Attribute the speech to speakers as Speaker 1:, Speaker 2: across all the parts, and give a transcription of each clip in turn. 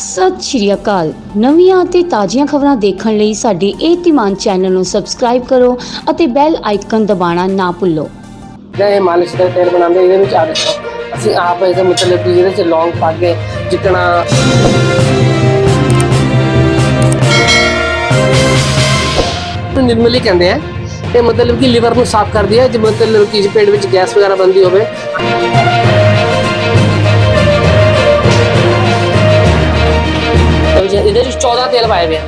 Speaker 1: ਸਤਿ ਸ਼੍ਰੀ ਅਕਾਲ। ਨਵੀਆਂ ਅਤੇ ਤਾਜ਼ੀਆਂ ਖਬਰਾਂ ਦੇਖਣ ਲਈ ਸਾਡੇ ਇਹ ਧੀਮਾਨ ਚੈਨਲ ਨੂੰ ਸਬਸਕ੍ਰਾਈਬ ਕਰੋ ਅਤੇ ਬੈਲ ਆਈਕਨ ਦਬਾਉਣਾ ਨਾ ਭੁੱਲੋ।
Speaker 2: ਜਿਹੜਾ ਇਹ ਮਾਲਿਸ਼ ਦਾ ਤੇਲ ਬਣਾਉਂਦੇ ਇਹਦੇ ਵਿੱਚ ਆ ਦੇਖੋ, ਅਸੀਂ ਆਪ ਇਹਦੇ ਮਤਲਬ ਕਿ ਇਹਦੇ ਚ ਲੌਂਗ ਪਾ ਕੇ ਜਿਕਣਾ ਨਿਰਮਲੀ ਕਹਿੰਦੇ ਆ, ਇਹ ਮਤਲਬ ਕਿ ਲਿਵਰ ਨੂੰ ਸਾਫ਼ ਕਰਦੀ ਹੈ ਜੇ ਮਤਲਬ ਕਿ ਪੇਟ ਵਿੱਚ ਗੈਸ ਵਗੈਰਾ ਬੰਦੀ ਹੋਵੇ। ਇਹਦੇ ਵਿੱਚ 14 ਤੇਲ ਪਾਏ ਹੋਏ ਆ।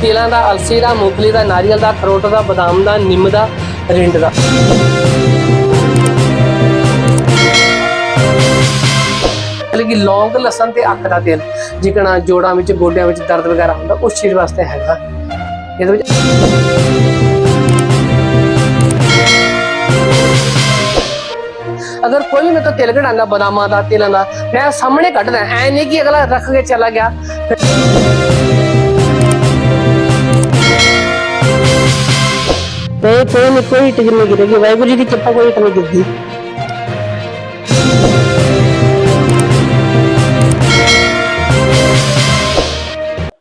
Speaker 2: ਤੇਲਾਂ ਦਾ ਅਲਸੀ ਦਾ, ਮੂੰਗਫਲੀ ਦਾ, ਨਾਰੀਅਲ ਦਾ, ਅਖਰੋਟ ਦਾ, ਬਦਾਮ ਦਾ, ਨਿੰਮ ਦਾ, ਰਿੰਡ ਦਾ। ਕਿ ਲੌਂਗ, ਲਸਣ ਤੇ ਅੱਖ ਦਾ ਤੇਲ, ਜਿਕਣਾ ਜੋੜਾਂ ਵਿੱਚ, ਗੋਡਿਆਂ ਵਿੱਚ ਦਰਦ ਵਗੈਰਾ ਹੁੰਦਾ, ਉਸ ਚੀਜ਼ ਵਾਸਤੇ ਹੈਗਾ। ਇਹਦੇ ਵਿੱਚ ਅਗਰ ਕੋਈ ਵੀ ਮੇਰੇ ਤੋਂ ਤੇਲ ਕਢਾਉਂਦਾ ਬਦਾਮਾਂ ਦਾ, ਤੇਲਾਂ ਦਾ, ਮੈਂ ਸਾਹਮਣੇ ਕੱਢਦਾ, ਐ ਨਹੀਂ ਕਿ ਅਗਲਾ ਰੱਖ ਕੇ ਚਲਾ ਗਿਆ। ਤੇ ਕੋਈ ਨਹੀਂ ਕੋਈ ਟਿਕ ਨਹੀਂ ਗਿਰੇਗੀ ਵਾਹਿਗੁਰੂ ਜੀ ਦੀ ਕਿਰਪਾ ਕੋਈ ਟਿਕ ਨਹੀਂ ਗਿਰਦੀ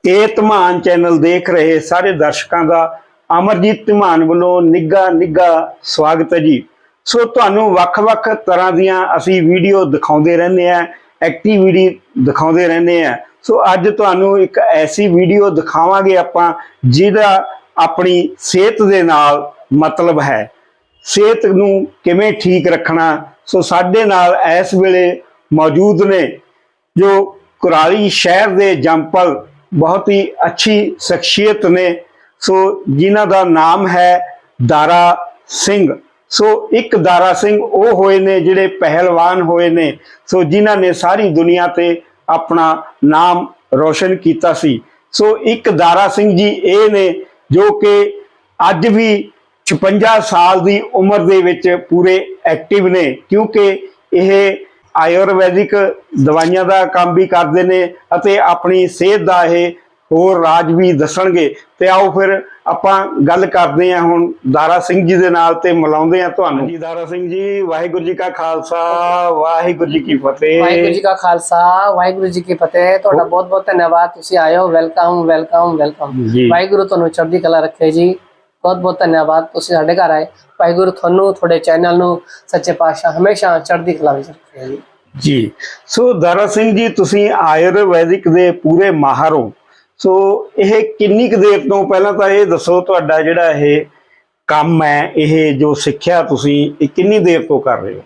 Speaker 3: ਇਹ ਧਮਾਨ ਚੈਨਲ ਦੇਖ ਰਹੇ ਸਾਰੇ ਦਰਸ਼ਕਾਂ ਦਾ ਅਮਰਜੀਤ ਧਮਾਨ ਵੱਲੋਂ ਨਿੱਘਾ ਨਿੱਘਾ ਸਵਾਗਤ ਹੈ ਜੀ। ਸੋ ਤੁਹਾਨੂੰ ਵੱਖ-ਵੱਖ ਤਰ੍ਹਾਂ ਦੀਆਂ ਅਸੀਂ ਵੀਡੀਓ ਦਿਖਾਉਂਦੇ ਰਹਿੰਦੇ ਆ ਐਕਟੀਵਿਟੀ ਦਿਖਾਉਂਦੇ ਰਹਿੰਦੇ ਆ ਸੋ ਅੱਜ ਤੁਹਾਨੂੰ ਇੱਕ ਐਸੀ ਵੀਡੀਓ ਦਿਖਾਵਾਂਗੇ ਆਪਾਂ, ਜਿਹਦਾ ਆਪਣੀ ਸਿਹਤ ਦੇ ਨਾਲ ਮਤਲਬ ਹੈ। ਸਿਹਤ ਨੂੰ ਕਿਵੇਂ ਠੀਕ ਰੱਖਣਾ, ਸੋ ਸਾਡੇ ਨਾਲ ਇਸ ਵੇਲੇ ਮੌਜੂਦ ਨੇ, ਜੋ ਕੁਰਾਲੀ ਸ਼ਹਿਰ ਦੇ ਜੰਪਲ ਬਹੁਤ ਹੀ ਅੱਛੀ ਸ਼ਖਸੀਅਤ ਨੇ। ਸੋ ਜਿਨ੍ਹਾਂ ਦਾ ਨਾਮ ਹੈ ਦਾਰਾ ਸਿੰਘ। ਸੋ ਇੱਕ ਦਾਰਾ ਸਿੰਘ ਉਹ ਹੋਏ ਨੇ ਜਿਹੜੇ ਪਹਿਲਵਾਨ ਹੋਏ ਨੇ। ਸੋ ਜਿਨ੍ਹਾਂ ਨੇ ਸਾਰੀ ਦੁਨੀਆ ਤੇ ਆਪਣਾ ਨਾਮ ਰੋਸ਼ਨ ਕੀਤਾ ਸੀ। ਸੋ ਇੱਕ ਦਾਰਾ ਸਿੰਘ ਜੀ ਇਹ ਨੇ ਜੋ ਕਿ ਅੱਜ ਵੀ 56 ਸਾਲ ਦੀ ਉਮਰ ਦੇ ਵਿੱਚ ਪੂਰੇ ਐਕਟਿਵ ਨੇ, ਕਿਉਂਕਿ ਇਹ ਆਯੁਰਵੈਦਿਕ ਦਵਾਈਆਂ ਦਾ ਕੰਮ ਵੀ ਕਰਦੇ ਨੇ ਅਤੇ ਆਪਣੀ ਸਿਹਤ ਦਾ ਇਹ ਹੋਰ ਰਾਜ ਵੀ ਦੱਸਣਗੇ। ਤੇ ਆਓ ਫਿਰ ਆਪਾਂ ਗੱਲ ਕਰਦੇ ਹਾਂ ਹੁਣ ਦਾਰਾ ਸਿੰਘ ਜੀ ਦੇ ਨਾਲ ਤੇ ਮਿਲਾਉਂਦੇ ਹਾਂ ਤੁਹਾਨੂੰ। ਜੀ ਦਾਰਾ ਸਿੰਘ ਜੀ ਵਾਹਿਗੁਰੂ ਜੀ ਕਾ ਖਾਲਸਾ ਵਾਹਿਗੁਰੂ। ਜੀ ਕੀ ਫਤਿਹ।
Speaker 2: ਵਾਹਿਗੁਰੂ ਜੀ ਕਾ ਖਾਲਸਾ ਵਾਹਿਗੁਰੂ ਜੀ ਕੀ ਫਤਿਹ। ਤੁਹਾਡਾ ਬਹੁਤ ਬਹੁਤ ਧੰਨਵਾਦ। ਤੁਸੀਂ ਆਏ ਹੋ ਵੈਲਕਮ ਵੈਲਕਮ। ਵੈਲਕਮ। ਵਾਹਿਗੁਰੂ ਤੁਹਾਨੂੰ ਚੜ੍ਹਦੀ ਕਲਾ ਰੱਖੇ ਜੀ। ਬਹੁਤ ਬਹੁਤ ਧੰਨਵਾਦ। ਤੁਸੀਂ ਸਾਡੇ ਘਰ ਆਏ। ਵਾਹਿਗੁਰੂ ਤੁਹਾਨੂੰ ਤੁਹਾਡੇ ਚੈਨਲ ਨੂੰ ਸੱਚੇ ਪਾਤਸ਼ਾਹ ਹਮੇਸ਼ਾ ਚੜ੍ਹਦੀ ਕਲਾ ਵਿੱਚ ਰੱਖੇ ਜੀ।
Speaker 3: ਜੀ। ਸੋ ਦਾਰਾ ਸਿੰਘ ਜੀ ਤੁਸੀਂ ਆਯੁਰਵੈਦਿਕ ਦੇ ਪੂਰੇ ਮਾਹਰ ਹੋ। ਸੋ ਇਹ ਕਿੰਨੀ ਕੁ ਦੇਰ ਤੋਂ ਪਹਿਲਾਂ ਤਾਂ ਇਹ ਦੱਸੋ ਤੁਹਾਡਾ ਜਿਹੜਾ ਇਹ ਕੰਮ ਹੈ, ਇਹ ਜੋ ਸਿੱਖਿਆ ਤੁਸੀਂ, ਇਹ ਕਿੰਨੀ ਦੇਰ ਤੋਂ ਕਰ ਰਹੇ ਹੋ?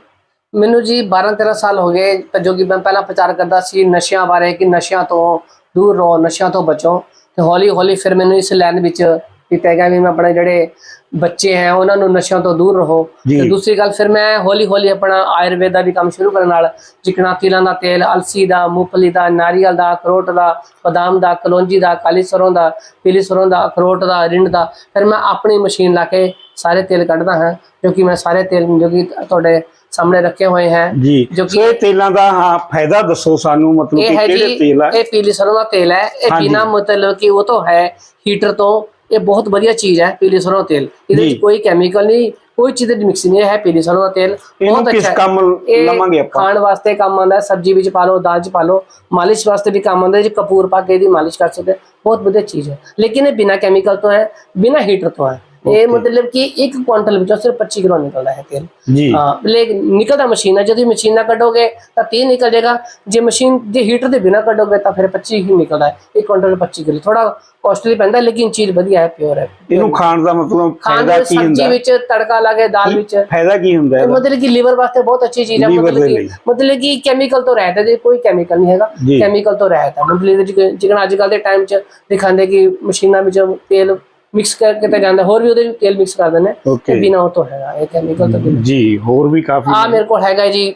Speaker 2: ਮੈਨੂੰ ਜੀ 12 13 ਸਾਲ ਹੋ ਗਏ ਜੋ ਕਿ ਮੈਂ ਪਹਿਲਾਂ ਪ੍ਰਚਾਰ ਕਰਦਾ ਸੀ ਨਸ਼ਿਆਂ ਬਾਰੇ ਕਿ ਨਸ਼ਿਆਂ ਤੋਂ ਦੂਰ ਰਹੋ, ਨਸ਼ਿਆਂ ਤੋਂ ਬਚੋ ਤੇ ਹੌਲੀ ਹੌਲੀ ਫਿਰ ਮੈਨੂੰ ਇਸ ਲਾਈਨ ਵਿੱਚ ਵੀ ਮੈਂ ਆਪਣੇ ਜਿਹੜੇ ਬੱਚੇ ਹੈ ਉਹਨਾਂ ਨੂੰ ਨਸ਼ਿਆਂ ਤੋਂ ਦੂਰ ਰਹੋ। ਤੇ ਦੂਸਰੀ ਗੱਲ ਫਿਰ ਮੈਂ ਹੌਲੀ ਹੌਲੀ ਆਪਣਾ ਆਯੁਰਵੇਦ ਦਾ ਵੀ ਕੰਮ ਸ਼ੁਰੂ ਕਰਨ ਨਾਲ ਚਿਕਨਾ ਤਿਲਾਂ ਦਾ ਤੇਲ ਅਲਸੀ ਦਾ ਮੂੰਗਫਲੀ ਦਾ ਨਾਰੀਅਲ ਦਾ ਅਖਰੋਟ ਦਾ ਬਦਾਮ ਦਾ ਕਲੌਂਜੀ ਦਾ ਕਾਲੀ ਸਰੋਂ ਦਾ ਪੀਲੀ ਸਰੋਂ ਦਾ ਅਖਰੋਟ ਦਾ ਰਿੰਡ ਦਾ ਫਿਰ ਮੈਂ ਆਪਣੀ ਮਸ਼ੀਨ ਲਾ ਕੇ ਸਾਰੇ ਤੇਲ ਕੱਢਦਾ ਹਾਂ ਜੋ ਕਿ ਮੈਂ ਸਾਰੇ ਤੇਲ ਜੋ ਕਿ ਤੁਹਾਡੇ ਸਾਹਮਣੇ ਰੱਖੇ ਹੋਏ ਹੈ।
Speaker 3: ਜੀ।
Speaker 2: ਜੋ ਕਿ-
Speaker 3: ਤੇਲਾਂ ਦਾ ਹਾਂ ਫਾਇਦਾ ਦੱਸੋ ਸਾਨੂੰ ਮਤਲਬ ਕਿ
Speaker 2: ਹੈ
Speaker 3: ਕਿਹੜੇ ਤੇਲ ਆ?
Speaker 2: ਇਹ ਪੀਲੀ ਸਰੋਂ ਦਾ ਤੇਲ ਹੈ। ਇਹ। ਬਿਨਾ ਮਤਲਬ ਕਿ ਉਹ ਤੋਂ ਹੈ ਹੀਟਰ ਤੋਂ ਇਹ ਬਹੁਤ ਵਧੀਆ ਚੀਜ਼ ਹੈ ਪੀਲੀ ਸਰੋਂ ਦਾ ਤੇਲ। ਇਹਦੇ। ਵਿੱਚ ਕੋਈ ਕੈਮੀਕਲ ਨਹੀਂ ਕੋਈ ਚੀਜ਼ ਦੀ ਮਿਕਸਿੰਗ ਨਹੀਂ ਹੈ ਪੀਲੀ ਸਰੋਂ ਦਾ ਤੇਲ। ਬਹੁਤ
Speaker 3: ਕਿਸ
Speaker 2: ਅੱਛਾ ਹੈ।
Speaker 3: ਕੰਮ ਲਵਾਂਗੇ ਆਪਾਂ?
Speaker 2: ਖਾਣ ਵਾਸਤੇ ਕੰਮ ਆਉਂਦਾ ਹੈ ਸਬਜ਼ੀ ਵਿੱਚ ਪਾ ਲਓ ਦਾਲ ਚ ਪਾ ਲਓ ਮਾਲਿਸ਼ ਵਾਸਤੇ ਵੀ ਕੰਮ ਆਉਂਦਾ ਹੈ ਜੀ ਕਪੂਰ ਪਾ ਕੇ ਇਹਦੀ ਮਾਲਿਸ਼ ਕਰ ਸਕਦੇ। ਬਹੁਤ ਵਧੀਆ ਚੀਜ਼ ਹੈ। ਲੇਕਿਨ ਇਹ ਬਿਨਾ ਕੈਮੀਕਲ ਤੋਂ ਹੈ ਬਿਨਾ ਹੀਟਰ ਤੋਂ ਹੈ। ਇਹ ਮਤਲਬ ਕਿ 1 ਕੁਇੰਟਲ ਵਿੱਚੋਂ ਸਿਰਫ 25 ਕਿਲੋ ਨਿਕਲਦਾ ਹੈ ਤੇਲ।
Speaker 3: ਜੀ।
Speaker 2: ਹਾਂ ਲੇਕਿਨ ਨਿਕਲਦਾ ਮਸ਼ੀਨ ਹੈ ਜਦੋਂ ਮਸ਼ੀਨ ਨਾਲ ਕੱਢੋਗੇ ਤਾਂ 30 ਨਿਕਲ ਜਾਏਗਾ। ਜੇ ਮਸ਼ੀਨ ਦੇ ਹੀਟਰ ਦੇ ਬਿਨਾ ਕੱਢੋਗੇ ਤਾਂ ਫਿਰ 25 ਹੀ ਨਿਕਲਦਾ ਹੈ। ਇੱਕ ਕੁਇੰਟਲ 25 ਕਿਲੋ। ਥੋੜਾ ਕਾਸਟਲੀ ਪੈਂਦਾ ਲੇਕਿਨ ਚੀਜ਼ ਵਧੀਆ ਹੈ ਪਿਓਰ ਹੈ।
Speaker 3: ਇਹਨੂੰ ਖਾਣ ਦਾ ਮਤਲਬ ਫਾਇਦਾ ਕੀ
Speaker 2: ਸਬਜ਼ੀ
Speaker 3: ਹੁੰਦਾ
Speaker 2: ਵਿੱਚ ਤੜਕਾ ਲਾ ਕੇ ਦਾਲ ਵਿੱਚ।
Speaker 3: ਫਾਇਦਾ ਕੀ ਹੁੰਦਾ ਇਹਦਾ?
Speaker 2: ਮਤਲਬ ਕਿ ਲੀਵਰ ਵਾਸਤੇ ਬਹੁਤ ਅੱਛੀ ਚੀਜ਼ ਹੈ। ਮਤਲਬ ਕਿ। ਮਤਲਬ ਕਿ ਕੈਮੀਕਲ ਤੋਂ ਰਹਿਤ ਹੈ ਜੇ ਕੋਈ ਕੈਮੀਕਲ ਨਹੀਂ ਹੈਗਾ।
Speaker 3: ਜੀ।
Speaker 2: ਕੈਮੀਕਲ ਤੋਂ ਰਹਿਤ ਹੈ। ਮਤਲਬ ਜਿਕਣ ਅੱਜ ਕੱਲ ਦੇ ਟਾਈਮ 'ਚ ਦਿਖਾਉਂਦੇ ਕਿ ਮਸ਼ੀਨਾਂ ਵਿੱਚ ਤੇਲ ਮਿਕਸ ਕਰਕੇ ਤਾਂ ਜਾਂਦਾ ਹੋਰ ਵੀ ਉਹਦੇ ਵਿੱਚ ਤੇਲ ਮਿਕਸ ਕਰ ਦਿੰਦੇ. ਤੇ ਬਿਨਾ ਉਹ ਤੋਂ ਹੈਗਾ ਇਹ ਕੈਮੀਕਲ ਤੋਂ ਬਿਨਾਂ।
Speaker 3: ਜੀ ਹੋਰ ਵੀ ਕਾਫੀ
Speaker 2: ਆ ਮੇਰੇ ਕੋਲ ਹੈਗਾ ਜੀ